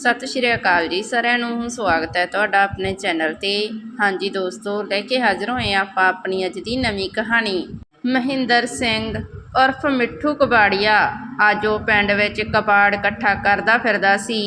ਸਤਿ ਸ਼੍ਰੀ ਅਕਾਲ ਜੀ, ਸਾਰਿਆਂ ਨੂੰ ਸਵਾਗਤ ਹੈ ਤੁਹਾਡਾ ਆਪਣੇ ਚੈਨਲ ਤੇ। ਹਾਂਜੀ ਦੋਸਤੋ, ਲੈ ਕੇ ਹਾਜ਼ਰ ਹੋਏ ਹਾਂ ਆਪਾਂ ਆਪਣੀ ਅੱਜ ਦੀ ਨਵੀਂ ਕਹਾਣੀ। ਮਹਿੰਦਰ ਸਿੰਘ, ਉਰਫ ਮਿੱਠੂ ਕਬਾੜੀਆ। ਅੱਜ ਉਹ ਪਿੰਡ ਵਿੱਚ ਕਬਾੜ ਇਕੱਠਾ ਕਰਦਾ ਫਿਰਦਾ ਸੀ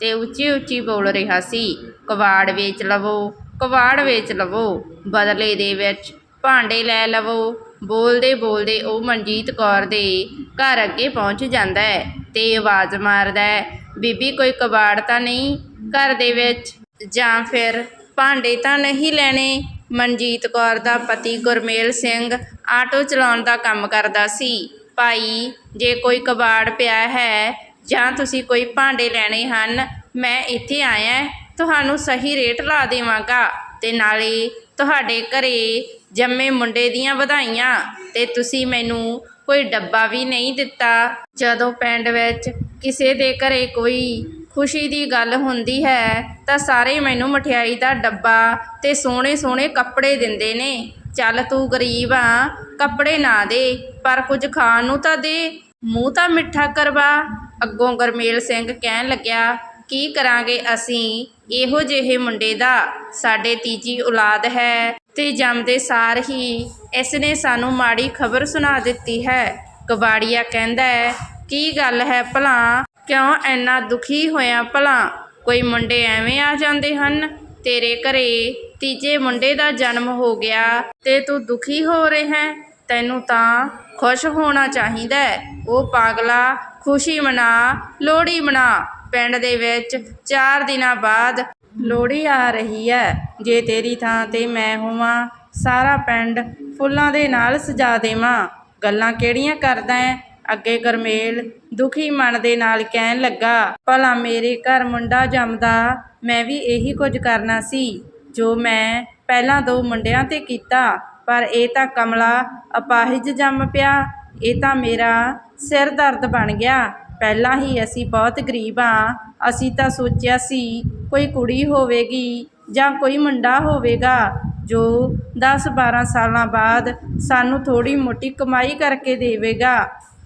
ਤੇ ਉੱਚੀ ਉੱਚੀ ਬੋਲ ਰਿਹਾ ਸੀ, ਕਬਾੜ ਵੇਚ ਲਵੋ, ਕਬਾੜ ਵੇਚ ਲਵੋ, ਬਦਲੇ ਦੇ ਵਿੱਚ ਭਾਂਡੇ ਲੈ ਲਵੋ ਬੋਲਦੇ ਬੋਲਦੇ ਉਹ ਮਨਜੀਤ ਕੌਰ ਦੇ ਘਰ ਅੱਗੇ ਪਹੁੰਚ ਜਾਂਦਾ ਹੈ ਤੇ ਆਵਾਜ਼ ਮਾਰਦਾ ਹੈ, ਬੀਬੀ, ਕੋਈ ਕਬਾੜ ਤਾਂ ਨਹੀਂ ਘਰ ਦੇ ਵਿੱਚ? ਜਾਂ ਫਿਰ ਭਾਂਡੇ ਤਾਂ ਨਹੀਂ ਲੈਣੇ? ਮਨਜੀਤ ਕੌਰ ਦਾ ਪਤੀ ਗੁਰਮੇਲ ਸਿੰਘ ਆਟੋ ਚਲਾਉਣ ਦਾ ਕੰਮ ਕਰਦਾ ਸੀ। ਭਾਈ, ਜੇ ਕੋਈ ਕਬਾੜ ਪਿਆ ਹੈ, ਜਾਂ ਤੁਸੀਂ ਕੋਈ ਭਾਂਡੇ ਲੈਣੇ ਹਨ, ਮੈਂ ਇੱਥੇ ਆਇਆ, ਤੁਹਾਨੂੰ ਸਹੀ ਰੇਟ ਲਾ ਦੇਵਾਂਗਾ ਤੇ ਨਾਲੇ ਤੁਹਾਡੇ ਘਰੇ ਜੰਮੇ ਮੁੰਡੇ ਦੀਆਂ ਵਧਾਈਆਂ ਤੇ ਤੁਸੀਂ ਮੈਨੂੰ ਕੋਈ ਡੱਬਾ ਵੀ ਨਹੀਂ ਦਿੱਤਾ। ਜਦੋਂ ਪਿੰਡ ਵਿੱਚ ਕਿਸੇ ਦੇ ਘਰੇ ਕੋਈ ਖੁਸ਼ੀ ਦੀ ਗੱਲ ਹੁੰਦੀ ਹੈ, ਤਾਂ ਸਾਰੇ ਮੈਨੂੰ ਮਠਿਆਈ ਦਾ ਡੱਬਾ ਤੇ ਸੋਹਣੇ ਸੋਹਣੇ ਕੱਪੜੇ ਦਿੰਦੇ ਨੇ। ਚੱਲ ਤੂੰ ਗਰੀਬ ਆ, ਕੱਪੜੇ ਨਾ ਦੇ, ਪਰ ਕੁਝ ਖਾਣ ਨੂੰ ਤਾਂ ਦੇ। ਮੂੰਹ ਤਾਂ ਮਿੱਠਾ ਕਰਵਾ। ਅੱਗੋਂ ਗਰਮੇਲ ਸਿੰਘ ਕਹਿਣ ਲੱਗਿਆ, ਕੀ ਕਰਾਂਗੇ ਅਸੀਂ? ਇਹੋ ਜਿਹੇ ਮੁੰਡੇ ਦਾ ਸਾਡੇ ਤੀਜੀ ਔਲਾਦ ਹੈ ਤੇ ਜੰਮਦੇ ਸਾਰ ਹੀ ਇਸ ਨੇ ਸਾਨੂੰ ਮਾੜੀ ਖਬਰ ਸੁਣਾ ਦਿੱਤੀ ਹੈ। ਕਬਾੜੀਆ ਕਹਿੰਦਾ ਹੈ, ਕੀ ਗੱਲ ਹੈ ਭਲਾ? ਕਿਉਂ ਐਨਾ ਦੁਖੀ ਹੋਇਆ ਭਲਾ? ਕੋਈ ਮੁੰਡੇ ਐਵੇਂ ਆ ਜਾਂਦੇ ਹਨ? ਤੇਰੇ ਘਰੇ ਤੀਜੇ ਮੁੰਡੇ ਦਾ ਜਨਮ ਹੋ ਗਿਆ ਤੇ ਤੂੰ ਦੁਖੀ ਹੋ ਰਿਹਾ ਹੈ? ਤੈਨੂੰ ਤਾਂ ਖੁਸ਼ ਹੋਣਾ ਚਾਹੀਦਾ ਉਹ ਪਾਗਲਾ ਖੁਸ਼ੀ ਮਨਾ, ਲੋਹੜੀ ਮਨਾ। ਪਿੰਡ ਦੇ ਵਿੱਚ 4 ਦਿਨਾਂ ਬਾਅਦ ਲੋਹੜੀ ਆ ਰਹੀ ਹੈ। ਜੇ ਤੇਰੀ ਥਾਂ ਤੇ ਮੈਂ ਹੋਵਾਂ, ਸਾਰਾ ਪਿੰਡ ਫੁੱਲਾਂ ਦੇ ਨਾਲ ਸਜਾ ਦੇਵਾਂ। ਗੱਲਾਂ ਕਿਹੜੀਆਂ ਕਰਦਾ ਹੈ? ਅੱਗੇ ਗਰਮੇਲ ਦੁਖੀ ਮਨ ਦੇ ਨਾਲ ਕਹਿਣ ਲੱਗਾ, ਭਲਾ ਮੇਰੇ ਘਰ ਮੁੰਡਾ ਜੰਮਦਾ, ਮੈਂ ਵੀ ਇਹੀ ਕੁਝ ਕਰਨਾ ਸੀ। ਜੋ ਮੈਂ ਪਹਿਲਾਂ ਦੋ ਮੁੰਡਿਆਂ ਤੇ ਕੀਤਾ ਪਰ ਇਹ ਤਾਂ ਕਮਲਾ ਅਪਾਹਿਜ ਜੰਮ ਪਿਆ। ਇਹ ਤਾਂ ਮੇਰਾ ਸਿਰ ਦਰਦ ਬਣ ਗਿਆ। ਪਹਿਲਾਂ ਹੀ ਅਸੀਂ ਬਹੁਤ ਗਰੀਬ ਹਾਂ ਅਸੀਂ ਤਾਂ ਸੋਚਿਆ ਸੀ ਕੋਈ ਕੁੜੀ ਹੋਵੇਗੀ ਜਾਂ ਕੋਈ ਮੁੰਡਾ ਹੋਵੇਗਾ, ਜੋ 10-12 ਸਾਲਾਂ ਬਾਅਦ ਸਾਨੂੰ ਥੋੜੀ ਮੋਟੀ ਕਮਾਈ ਕਰਕੇ ਦੇਵੇਗਾ।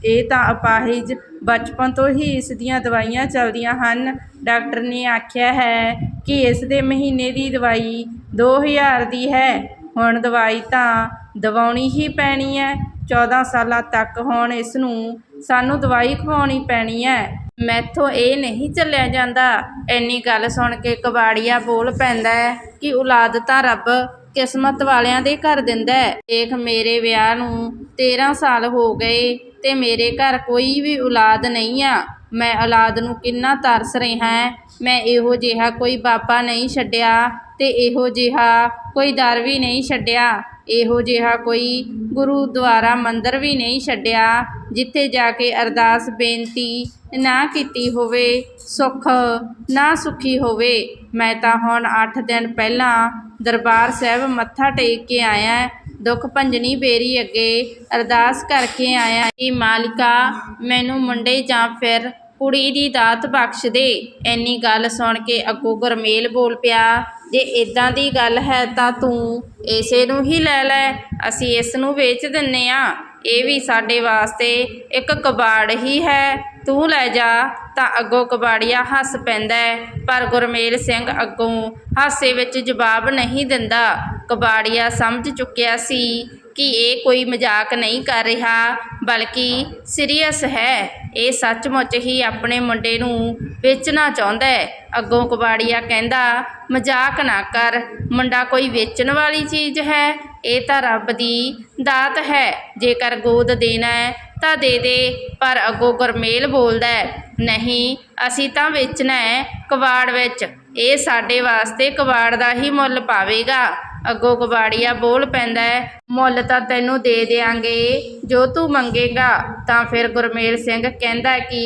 ਇਹ ਤਾਂ ਅਪਾਹਿਜ ਬਚਪਨ ਤੋਂ ਹੀ ਇਸ ਦੀਆਂ ਦਵਾਈਆਂ ਚੱਲਦੀਆਂ ਹਨ। ਡਾਕਟਰ ਨੇ ਆਖਿਆ ਹੈ ਕਿ ਇਸ ਦੇ ਮਹੀਨੇ ਦੀ ਦਵਾਈ 2000 ਦੀ ਹੈ। ਹੁਣ ਦਵਾਈ ਤਾਂ ਦਵਾਉਣੀ ਹੀ ਪੈਣੀ ਹੈ। 14 ਸਾਲਾਂ ਤੱਕ ਹੁਣ ਇਸ ਨੂੰ ਸਾਨੂੰ ਦਵਾਈ ਖਵਾਉਣੀ ਪੈਣੀ ਹੈ। ਮੈਥੋਂ ਇਹ ਨਹੀਂ ਚੱਲਿਆ ਜਾਂਦਾ। ਇੰਨੀ ਗੱਲ ਸੁਣ ਕੇ ਕਬਾੜੀਆ ਬੋਲ ਪੈਂਦਾ ਹੈ ਕਿ ਔਲਾਦ ਤਾਂ ਰੱਬ ਕਿਸਮਤ ਵਾਲਿਆਂ ਦੇ ਘਰ ਦਿੰਦਾ ਹੈ। ਦੇਖ ਮੇਰੇ ਵਿਆਹ ਨੂੰ 13 ਸਾਲ ਹੋ ਗਏ ਤੇ ਮੇਰੇ ਘਰ ਕੋਈ ਵੀ ਔਲਾਦ ਨਹੀਂ ਆ। ਮੈਂ ਔਲਾਦ ਨੂੰ ਕਿੰਨਾ ਤਰਸ ਰਿਹਾ ਹਾਂ। ਮੈਂ ਇਹੋ ਜਿਹਾ ਕੋਈ ਬਾਬਾ ਨਹੀਂ ਛੱਡਿਆ। ਤੇ ਇਹੋ ਜਿਹਾ ਕੋਈ ਦਰ ਵੀ ਨਹੀਂ ਛੱਡਿਆ। ਇਹੋ ਜਿਹਾ ਕੋਈ ਗੁਰੂਦੁਆਰਾ ਮੰਦਰ ਵੀ ਨਹੀਂ ਛੱਡਿਆ, ਜਿੱਥੇ ਜਾ ਕੇ ਅਰਦਾਸ ਬੇਨਤੀ ਨਾ ਕੀਤੀ ਹੋਵੇ, ਸੁੱਖ ਨਾ ਸੁਖੀ ਹੋਵੇ। ਮੈਂ ਤਾਂ ਹੁਣ 8 ਦਿਨ ਪਹਿਲਾਂ ਦਰਬਾਰ ਸਾਹਿਬ ਮੱਥਾ ਟੇਕ ਕੇ ਆਇਆ ਦੁੱਖ ਭੰਜਨੀ ਬੇਰੀ ਅੱਗੇ ਅਰਦਾਸ ਕਰਕੇ ਆਇਆ ਕਿ ਮਾਲਿਕਾ, ਮੈਨੂੰ ਮੁੰਡੇ ਜਾਂ ਫਿਰ ਕੁੜੀ ਦੀ ਦਾਤ ਬਖਸ਼ ਦੇ। ਇੰਨੀ ਗੱਲ ਸੁਣ ਕੇ ਅੱਗੋਂ ਗੁਰਮੇਲ ਬੋਲ ਪਿਆ ਜੇ ਇਦਾਂ ਦੀ ਗੱਲ ਹੈ ਤਾਂ ਤੂੰ ਇਸੇ ਨੂੰ ਹੀ ਲੈ ਲੈ। ਅਸੀਂ ਇਸ ਨੂੰ ਵੇਚ ਦਿੰਨੇ ਆ। ਇਹ ਵੀ ਸਾਡੇ ਵਾਸਤੇ ਇੱਕ ਕਬਾੜ ਹੀ ਹੈ। ਤੂੰ ਲੈ ਜਾ, ਤਾਂ ਅੱਗੋਂ ਕਬਾੜੀਆ ਹੱਸ ਪੈਂਦਾ ਪਰ ਗੁਰਮੇਲ ਸਿੰਘ ਅੱਗੋਂ ਹਾਸੇ ਵਿੱਚ ਜਵਾਬ ਨਹੀਂ ਦਿੰਦਾ। ਕਬਾੜੀਆ ਸਮਝ ਚੁੱਕਿਆ ਸੀ ਕਿ ਇਹ ਕੋਈ ਮਜ਼ਾਕ ਨਹੀਂ ਕਰ ਰਿਹਾ, ਬਲਕਿ ਸੀਰੀਅਸ ਹੈ। ਇਹ ਸੱਚਮੁੱਚ ਹੀ ਆਪਣੇ ਮੁੰਡੇ ਨੂੰ ਵੇਚਣਾ ਚਾਹੁੰਦਾ ਹੈ ਅੱਗੋਂ ਕਬਾੜੀਆ ਕਹਿੰਦਾ, ਮਜ਼ਾਕ ਨਾ ਕਰ, ਮੁੰਡਾ ਕੋਈ ਵੇਚਣ ਵਾਲੀ ਚੀਜ਼ ਹੈ। ਇਹ ਤਾਂ ਰੱਬ ਦੀ ਦਾਤ ਹੈ। ਜੇਕਰ ਗੋਦ ਦੇਣਾ ਤਾਂ ਦੇ ਦੇ, ਪਰ ਅੱਗੋਂ ਗੁਰਮੇਲ ਬੋਲਦਾ ਨਹੀਂ, ਅਸੀਂ ਤਾਂ ਵੇਚਣਾ ਹੈ ਕਬਾੜ ਵਿੱਚ। ਇਹ ਸਾਡੇ ਵਾਸਤੇ ਕਬਾੜ ਦਾ ਹੀ ਮੁੱਲ ਪਾਵੇਗਾ। ਅੱਗੋਂ ਕਬਾੜੀਆ ਬੋਲ ਪੈਂਦਾ ਹੈ, ਮੁੱਲ ਤਾਂ ਤੈਨੂੰ ਦੇ ਦੇਾਂਗੇ ਜੋ ਤੂੰ ਮੰਗੇਗਾ। ਤਾਂ ਫਿਰ ਗੁਰਮੇਲ ਸਿੰਘ ਕਹਿੰਦਾ ਕਿ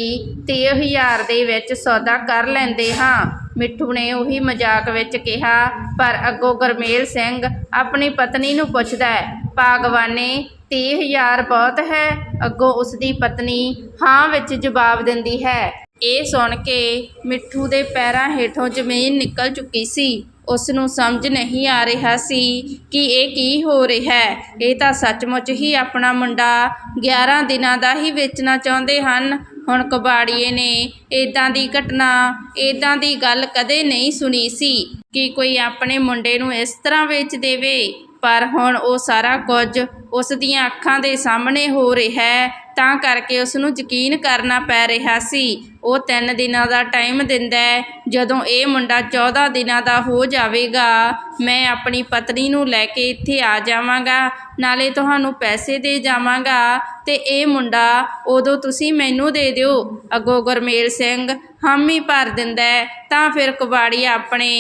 30000 ਦੇ ਵਿੱਚ ਸੌਦਾ ਕਰ ਲੈਂਦੇ ਹਾਂ। ਮਿੱਠੂ ਨੇ ਉਹੀ ਮਜ਼ਾਕ ਵਿੱਚ ਕਿਹਾ, ਪਰ ਅੱਗੋਂ ਗੁਰਮੇਲ ਸਿੰਘ ਆਪਣੀ ਪਤਨੀ ਨੂੰ ਪੁੱਛਦਾ ਹੈ ਬਾਗਵਾਨੀ ਤੀਹ ਹਜ਼ਾਰ ਬਹੁਤ ਹੈ, ਅੱਗੋਂ ਉਸ ਦੀ ਪਤਨੀ ਹਾਂ ਵਿੱਚ ਜਵਾਬ ਦਿੰਦੀ ਹੈ। ਇਹ ਸੁਣ ਕੇ ਮਿੱਠੂ ਦੇ ਪੈਰਾਂ ਹੇਠੋਂ ਜ਼ਮੀਨ ਨਿਕਲ ਚੁੱਕੀ ਸੀ। ਉਸ ਨੂੰ ਸਮਝ ਨਹੀਂ ਆ ਰਿਹਾ ਸੀ ਕਿ ਇਹ ਕੀ ਹੋ ਰਿਹਾ ਹੈ। ਇਹ ਤਾਂ ਸੱਚਮੁੱਚ ਹੀ ਆਪਣਾ ਮੁੰਡਾ 11 ਦਿਨਾਂ ਦਾ ਹੀ ਵੇਚਣਾ ਚਾਹੁੰਦੇ ਹਨ। ਹੁਣ ਕਬਾੜੀਏ ਨੇ ਇਦਾਂ ਦੀ ਘਟਨਾ ਇਦਾਂ ਦੀ ਗੱਲ ਕਦੇ ਨਹੀਂ ਸੁਣੀ ਸੀ ਕਿ ਕੋਈ ਆਪਣੇ ਮੁੰਡੇ ਨੂੰ ਇਸ ਤਰ੍ਹਾਂ ਵੇਚ ਦੇਵੇ। ਪਰ ਹੁਣ ਉਹ ਸਾਰਾ ਕੁਝ ਉਸ ਦੀਆਂ ਅੱਖਾਂ ਦੇ ਸਾਹਮਣੇ ਹੋ ਰਿਹਾ ਹੈ, ਤਾਂ ਕਰਕੇ ਉਸ ਨੂੰ ਯਕੀਨ ਕਰਨਾ ਪੈ ਰਿਹਾ ਸੀ। ਉਹ 3 ਦਿਨਾਂ ਦਾ ਟਾਈਮ ਦਿੰਦਾ ਹੈ। ਜਦੋਂ ਇਹ ਮੁੰਡਾ 14 ਦਿਨਾਂ ਦਾ ਹੋ ਜਾਵੇਗਾ, ਮੈਂ ਆਪਣੀ ਪਤਨੀ ਨੂੰ ਲੈ ਕੇ ਇੱਥੇ ਆ ਜਾਵਾਂਗਾ, ਨਾਲੇ ਤੁਹਾਨੂੰ ਪੈਸੇ ਦੇ ਜਾਵਾਂਗਾ, ਤੇ ਇਹ ਮੁੰਡਾ ਉਦੋਂ ਤੁਸੀਂ ਮੈਨੂੰ ਦੇ ਦਿਓ। ਅੱਗੋਂ ਗੁਰਮੇਲ ਸਿੰਘ, ਹਾਮੀ ਭਰ ਦਿੰਦਾ ਤਾਂ ਫਿਰ ਕਬਾੜੀਆ ਆਪਣੇ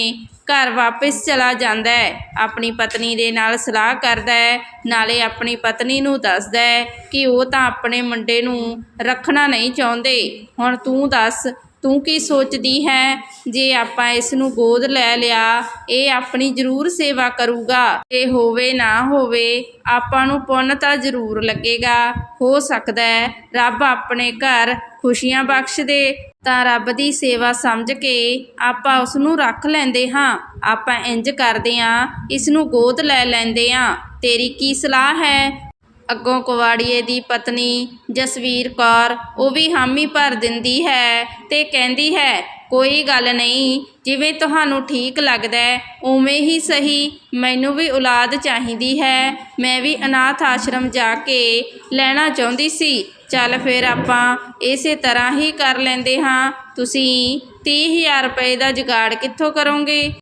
ਘਰ ਵਾਪਿਸ ਚਲਾ ਜਾਂਦਾ ਹੈ। ਆਪਣੀ ਪਤਨੀ ਦੇ ਨਾਲ ਸਲਾਹ ਕਰਦਾ ਹੈ। ਨਾਲੇ ਆਪਣੀ ਪਤਨੀ ਨੂੰ ਦੱਸਦਾ ਹੈ ਕਿ ਉਹ ਤਾਂ ਆਪਣੇ ਮੁੰਡੇ ਨੂੰ ਰੱਖਣਾ ਨਹੀਂ ਚਾਹੁੰਦੇ। ਹੁਣ ਤੂੰ ਦੱਸ ਤੂੰ ਕੀ ਸੋਚਦੀ ਹੈ? ਜੇ ਆਪਾਂ ਇਸ ਨੂੰ ਗੋਦ ਲੈ ਲਿਆ, ਇਹ ਆਪਣੀ ਜ਼ਰੂਰ ਸੇਵਾ ਕਰੂਗਾ। ਇਹ ਹੋਵੇ ਨਾ ਹੋਵੇ, ਆਪਾਂ ਨੂੰ ਪੁੰਨ ਤਾਂ ਜ਼ਰੂਰ ਲੱਗੇਗਾ। ਹੋ ਸਕਦਾ ਹੈ ਰੱਬ ਆਪਣੇ ਘਰ ਖੁਸ਼ੀਆਂ ਬਖਸ਼ ਦੇ ਤਾਂ ਰੱਬ ਦੀ ਸੇਵਾ ਸਮਝ ਕੇ ਆਪਾਂ ਉਸ ਨੂੰ ਰੱਖ ਲੈਂਦੇ ਹਾਂ। ਆਪਾਂ ਇੰਜ ਕਰਦੇ ਹਾਂ ਇਸ ਨੂੰ ਗੋਦ ਲੈ ਲੈਂਦੇ ਹਾਂ। ਤੇਰੀ ਕੀ ਸਲਾਹ ਹੈ? ਅੱਗੋਂ ਕੁਵਾੜੀਏ ਦੀ ਪਤਨੀ ਜਸਵੀਰ ਕੌਰ, ਉਹ ਵੀ ਹਾਮੀ ਭਰ ਦਿੰਦੀ ਹੈ ਤੇ ਕਹਿੰਦੀ ਹੈ, ਕੋਈ ਗੱਲ ਨਹੀਂ, ਜਿਵੇਂ ਤੁਹਾਨੂੰ ਠੀਕ ਲੱਗਦਾ ਉਵੇਂ ਹੀ ਸਹੀ, ਮੈਨੂੰ ਵੀ ਔਲਾਦ ਚਾਹੀਦੀ ਹੈ, ਮੈਂ ਵੀ ਅਨਾਥ ਆਸ਼ਰਮ ਜਾ ਕੇ ਲੈਣਾ ਚਾਹੁੰਦੀ ਸੀ, ਚੱਲ ਫਿਰ ਆਪਾਂ ਇਸੇ ਤਰ੍ਹਾਂ ਹੀ ਕਰ ਲੈਂਦੇ ਹਾਂ, ਤੁਸੀਂ 30000 ਰੁਪਏ ਦਾ ਜੁਗਾੜ ਕਿੱਥੋਂ ਕਰੋਗੇ?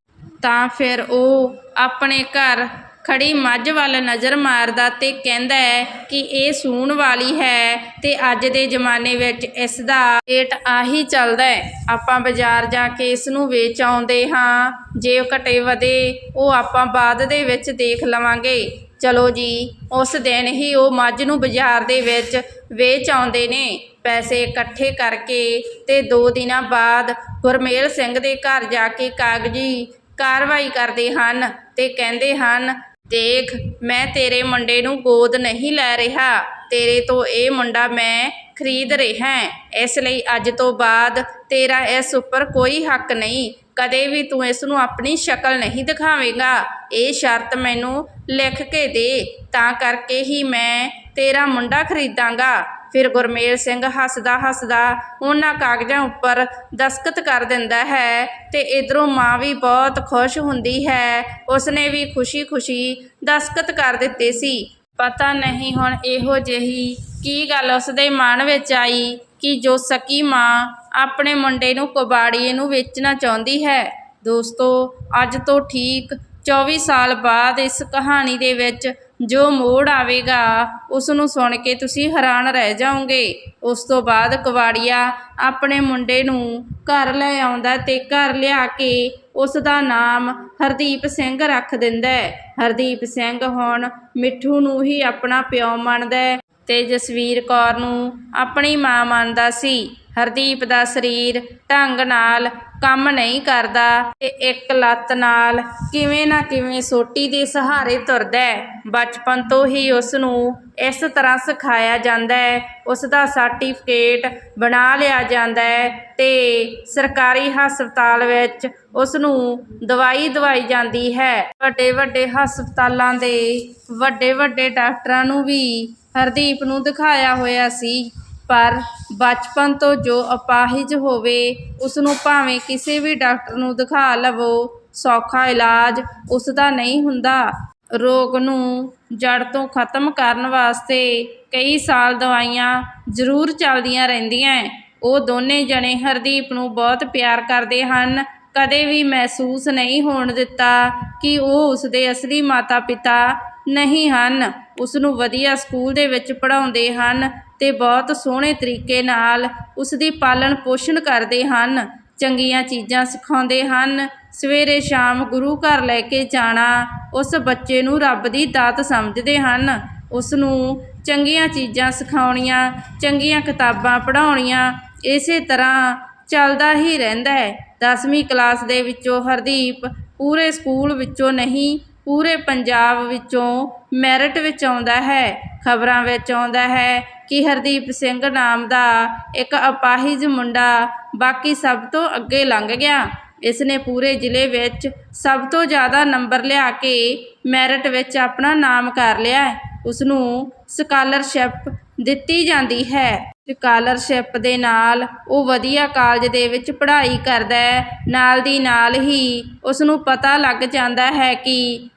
ਤਾਂ ਫਿਰ ਉਹ ਆਪਣੇ ਘਰ ਖੜੀ ਮੱਝ ਵੱਲ ਨਜ਼ਰ ਮਾਰਦਾ ਤੇ ਕਹਿੰਦਾ ਹੈ ਕਿ ਇਹ ਸੂਣ ਵਾਲੀ ਹੈ ਤੇ ਅੱਜ ਦੇ ਜ਼ਮਾਨੇ ਵਿੱਚ ਇਸ ਦਾ ਰੇਟ ਆਹੀ ਚੱਲਦਾ ਹੈ। ਆਪਾਂ ਬਾਜ਼ਾਰ ਜਾ ਕੇ ਇਸ ਨੂੰ ਵੇਚ ਆਉਂਦੇ ਹਾਂ। ਜੇ ਘਟੇ ਵਧੇ, ਉਹ ਆਪਾਂ ਬਾਅਦ ਦੇ ਵਿੱਚ ਦੇਖ ਲਵਾਂਗੇ। ਚਲੋ ਜੀ, ਉਸ ਦਿਨ ਹੀ ਉਹ ਮੱਝ ਨੂੰ ਬਾਜ਼ਾਰ ਦੇ ਵਿੱਚ ਵੇਚ ਆਉਂਦੇ ਨੇ। ਪੈਸੇ ਇਕੱਠੇ ਕਰਕੇ ਤੇ 2 ਦਿਨਾਂ ਬਾਅਦ ਗੁਰਮੇਲ ਸਿੰਘ ਦੇ ਘਰ ਜਾ ਕੇ ਕਾਗਜ਼ੀ ਕਾਰਵਾਈ ਕਰਦੇ ਹਨ ਤੇ ਕਹਿੰਦੇ ਹਨ ਦੇਖ, ਮੈਂ ਤੇਰੇ ਮੁੰਡੇ ਨੂੰ ਗੋਦ ਨਹੀਂ ਲੈ ਰਿਹਾ। ਤੇਰੇ ਤੋਂ ਇਹ ਮੁੰਡਾ ਮੈਂ ਖਰੀਦ ਰਿਹਾ ਇਸ ਲਈ ਅੱਜ ਤੋਂ ਬਾਅਦ ਤੇਰਾ ਇਸ ਉੱਪਰ ਕੋਈ ਹੱਕ ਨਹੀਂ। ਕਦੇ ਵੀ ਤੂੰ ਇਸ ਨੂੰ ਆਪਣੀ ਸ਼ਕਲ ਨਹੀਂ ਦਿਖਾਵੇਂਗਾ। ਇਹ ਸ਼ਰਤ ਮੈਨੂੰ ਲਿਖ ਕੇ ਦੇ। ਤਾਂ ਕਰਕੇ ਹੀ ਮੈਂ ਤੇਰਾ ਮੁੰਡਾ ਖਰੀਦਾਂਗਾ। ਫਿਰ ਗੁਰਮੇਲ ਸਿੰਘ ਹੱਸਦਾ ਹੱਸਦਾ ਉਹਨਾਂ ਕਾਗਜ਼ਾਂ ਉੱਪਰ ਦਸਖਤ ਕਰ ਦਿੰਦਾ ਹੈ ਤੇ ਇਧਰੋਂ ਮਾਂ ਵੀ ਬਹੁਤ ਖੁਸ਼ ਹੁੰਦੀ ਹੈ। ਉਸਨੇ ਵੀ ਖੁਸ਼ੀ-ਖੁਸ਼ੀ ਦਸਖਤ ਕਰ ਦਿੱਤੇ ਸੀ। ਪਤਾ ਨਹੀਂ ਹੁਣ ਇਹੋ ਜਿਹੀ ਕੀ ਗੱਲ ਉਸਦੇ ਮਨ ਵਿੱਚ ਆਈ ਕਿ ਜੋ ਸਕੀ ਮਾਂ ਆਪਣੇ ਮੁੰਡੇ ਨੂੰ ਕਬਾੜੀਏ ਨੂੰ ਵੇਚਣਾ ਚਾਹੁੰਦੀ ਹੈ। ਦੋਸਤੋ, ਅੱਜ ਤੋਂ ਠੀਕ 24 ਸਾਲ ਬਾਅਦ ਇਸ ਕਹਾਣੀ ਦੇ ਵਿੱਚ ਜੋ ਮੋੜ ਆਵੇਗਾ ਉਸ ਨੂੰ ਸੁਣ ਕੇ ਤੁਸੀਂ ਹੈਰਾਨ ਰਹਿ ਜਾਓਗੇ। ਉਸ ਤੋਂ ਬਾਅਦ ਕਵਾੜੀਆ ਆਪਣੇ ਮੁੰਡੇ ਨੂੰ ਘਰ ਲੈ ਆਉਂਦਾ ਤੇ ਘਰ ਲਿਆ ਕੇ ਉਸ ਦਾ ਨਾਮ ਹਰਦੀਪ ਸਿੰਘ ਰੱਖ ਦਿੰਦਾ ਹਰਦੀਪ ਸਿੰਘ ਹੁਣ ਮਿੱਠੂ ਨੂੰ ਹੀ ਆਪਣਾ ਪਿਓ ਮੰਨਦਾ ਅਤੇ ਜਸਵੀਰ ਕੌਰ ਨੂੰ ਆਪਣੀ ਮਾਂ ਮੰਨਦਾ ਸੀ। ਹਰਦੀਪ ਦਾ ਸਰੀਰ ਢੰਗ ਨਾਲ ਕੰਮ ਨਹੀਂ ਕਰਦਾ ਅਤੇ ਇੱਕ ਲੱਤ ਨਾਲ ਕਿਵੇਂ ਨਾ ਕਿਵੇਂ ਸੋਟੀ ਦੇ ਸਹਾਰੇ ਤੁਰਦਾ ਹੈ। ਬਚਪਨ ਤੋਂ ਹੀ ਉਸ ਨੂੰ ਇਸ ਤਰ੍ਹਾਂ ਸਿਖਾਇਆ ਜਾਂਦਾ ਹੈ। ਉਸ ਦਾ ਸਰਟੀਫਿਕੇਟ ਬਣਾ ਲਿਆ ਜਾਂਦਾ ਹੈ ਤੇ ਸਰਕਾਰੀ ਹਸਪਤਾਲ ਵਿੱਚ ਉਸ ਨੂੰ ਦਵਾਈ ਦਵਾਈ ਜਾਂਦੀ ਹੈ। ਵੱਡੇ ਵੱਡੇ ਹਸਪਤਾਲਾਂ ਦੇ ਵੱਡੇ ਵੱਡੇ ਡਾਕਟਰਾਂ ਨੂੰ ਵੀ ਹਰਦੀਪ ਨੂੰ ਦਿਖਾਇਆ ਹੋਇਆ ਸੀ, ਪਰ ਬਚਪਨ ਤੋਂ ਜੋ ਅਪਾਹਿਜ ਹੋਵੇ ਉਸ ਨੂੰ ਭਾਵੇਂ ਕਿਸੇ ਵੀ ਡਾਕਟਰ ਨੂੰ ਦਿਖਾ ਲਵੋ, ਸੌਖਾ ਇਲਾਜ ਉਸ ਦਾ ਨਹੀਂ ਹੁੰਦਾ। ਰੋਗ ਨੂੰ ਜੜ ਤੋਂ ਖਤਮ ਕਰਨ ਵਾਸਤੇ ਕਈ ਸਾਲ ਦਵਾਈਆਂ ਜ਼ਰੂਰ ਚੱਲਦੀਆਂ ਰਹਿੰਦੀਆਂ ਉਹ ਦੋਨੇ ਜਣੇ ਹਰਦੀਪ ਨੂੰ ਬਹੁਤ ਪਿਆਰ ਕਰਦੇ ਹਨ। ਕਦੇ ਵੀ ਮਹਿਸੂਸ ਨਹੀਂ ਹੋਣ ਦਿੱਤਾ ਕਿ ਉਹ ਉਸਦੇ ਅਸਲੀ ਮਾਤਾ-ਪਿਤਾ ਨਹੀਂ ਹਨ। ਉਸ ਨੂੰ ਵਧੀਆ ਸਕੂਲ ਦੇ ਵਿੱਚ ਪੜ੍ਹਾਉਂਦੇ ਹਨ ਅਤੇ ਬਹੁਤ ਸੋਹਣੇ ਤਰੀਕੇ ਨਾਲ ਉਸ ਦੀ ਪਾਲਣ ਪੋਸ਼ਣ ਕਰਦੇ ਹਨ। ਚੰਗੀਆਂ ਚੀਜ਼ਾਂ ਸਿਖਾਉਂਦੇ ਹਨ। ਸਵੇਰੇ ਸ਼ਾਮ ਗੁਰੂ ਘਰ ਲੈ ਕੇ ਜਾਣਾ ਉਸ ਬੱਚੇ ਨੂੰ ਰੱਬ ਦੀ ਦਾਤ ਸਮਝਦੇ ਹਨ। ਉਸ ਨੂੰ ਚੰਗੀਆਂ ਚੀਜ਼ਾਂ ਸਿਖਾਉਣੀਆਂ, ਚੰਗੀਆਂ ਕਿਤਾਬਾਂ ਪੜ੍ਹਾਉਣੀਆਂ, ਇਸੇ ਤਰ੍ਹਾਂ ਚੱਲਦਾ ਹੀ ਰਹਿੰਦਾ ਹੈ। 10ਵੀਂ ਕਲਾਸ ਦੇ ਵਿੱਚੋਂ ਹਰਦੀਪ ਪੂਰੇ ਸਕੂਲ ਵਿੱਚੋਂ ਨਹੀਂ ਪੂਰੇ ਪੰਜਾਬ ਵਿੱਚੋਂ ਮੈਰਿਟ ਵਿੱਚ ਆਉਂਦਾ ਹੈ, ਖਬਰਾਂ ਵਿੱਚ ਆਉਂਦਾ ਹੈ ਕਿ ਹਰਦੀਪ ਸਿੰਘ ਨਾਮ ਦਾ ਇੱਕ ਅਪਾਹਿਜ ਮੁੰਡਾ ਬਾਕੀ ਸਭ ਤੋਂ ਅੱਗੇ ਲੰਘ ਗਿਆ ਇਸ ਨੇ ਪੂਰੇ ਜ਼ਿਲ੍ਹੇ ਵਿੱਚ ਸਭ ਤੋਂ ਜ਼ਿਆਦਾ ਨੰਬਰ ਲਿਆ ਕੇ ਮੈਰਿਟ ਵਿੱਚ ਆਪਣਾ ਨਾਮ ਕਰ ਲਿਆ ਹੈ। ਉਸ ਨੂੰ ਸਕਾਲਰਸ਼ਿਪ ਦਿੱਤੀ ਜਾਂਦੀ ਹੈ। ਸਕਾਲਰਸ਼ਿਪ ਦੇ ਨਾਲ ਉਹ ਵਧੀਆ ਕਾਲਜ ਦੇ ਵਿੱਚ ਪੜ੍ਹਾਈ ਕਰਦਾ ਨਾਲ ਦੀ ਨਾਲ ਹੀ ਉਸ ਨੂੰ ਪਤਾ ਲੱਗ ਜਾਂਦਾ ਹੈ ਕਿ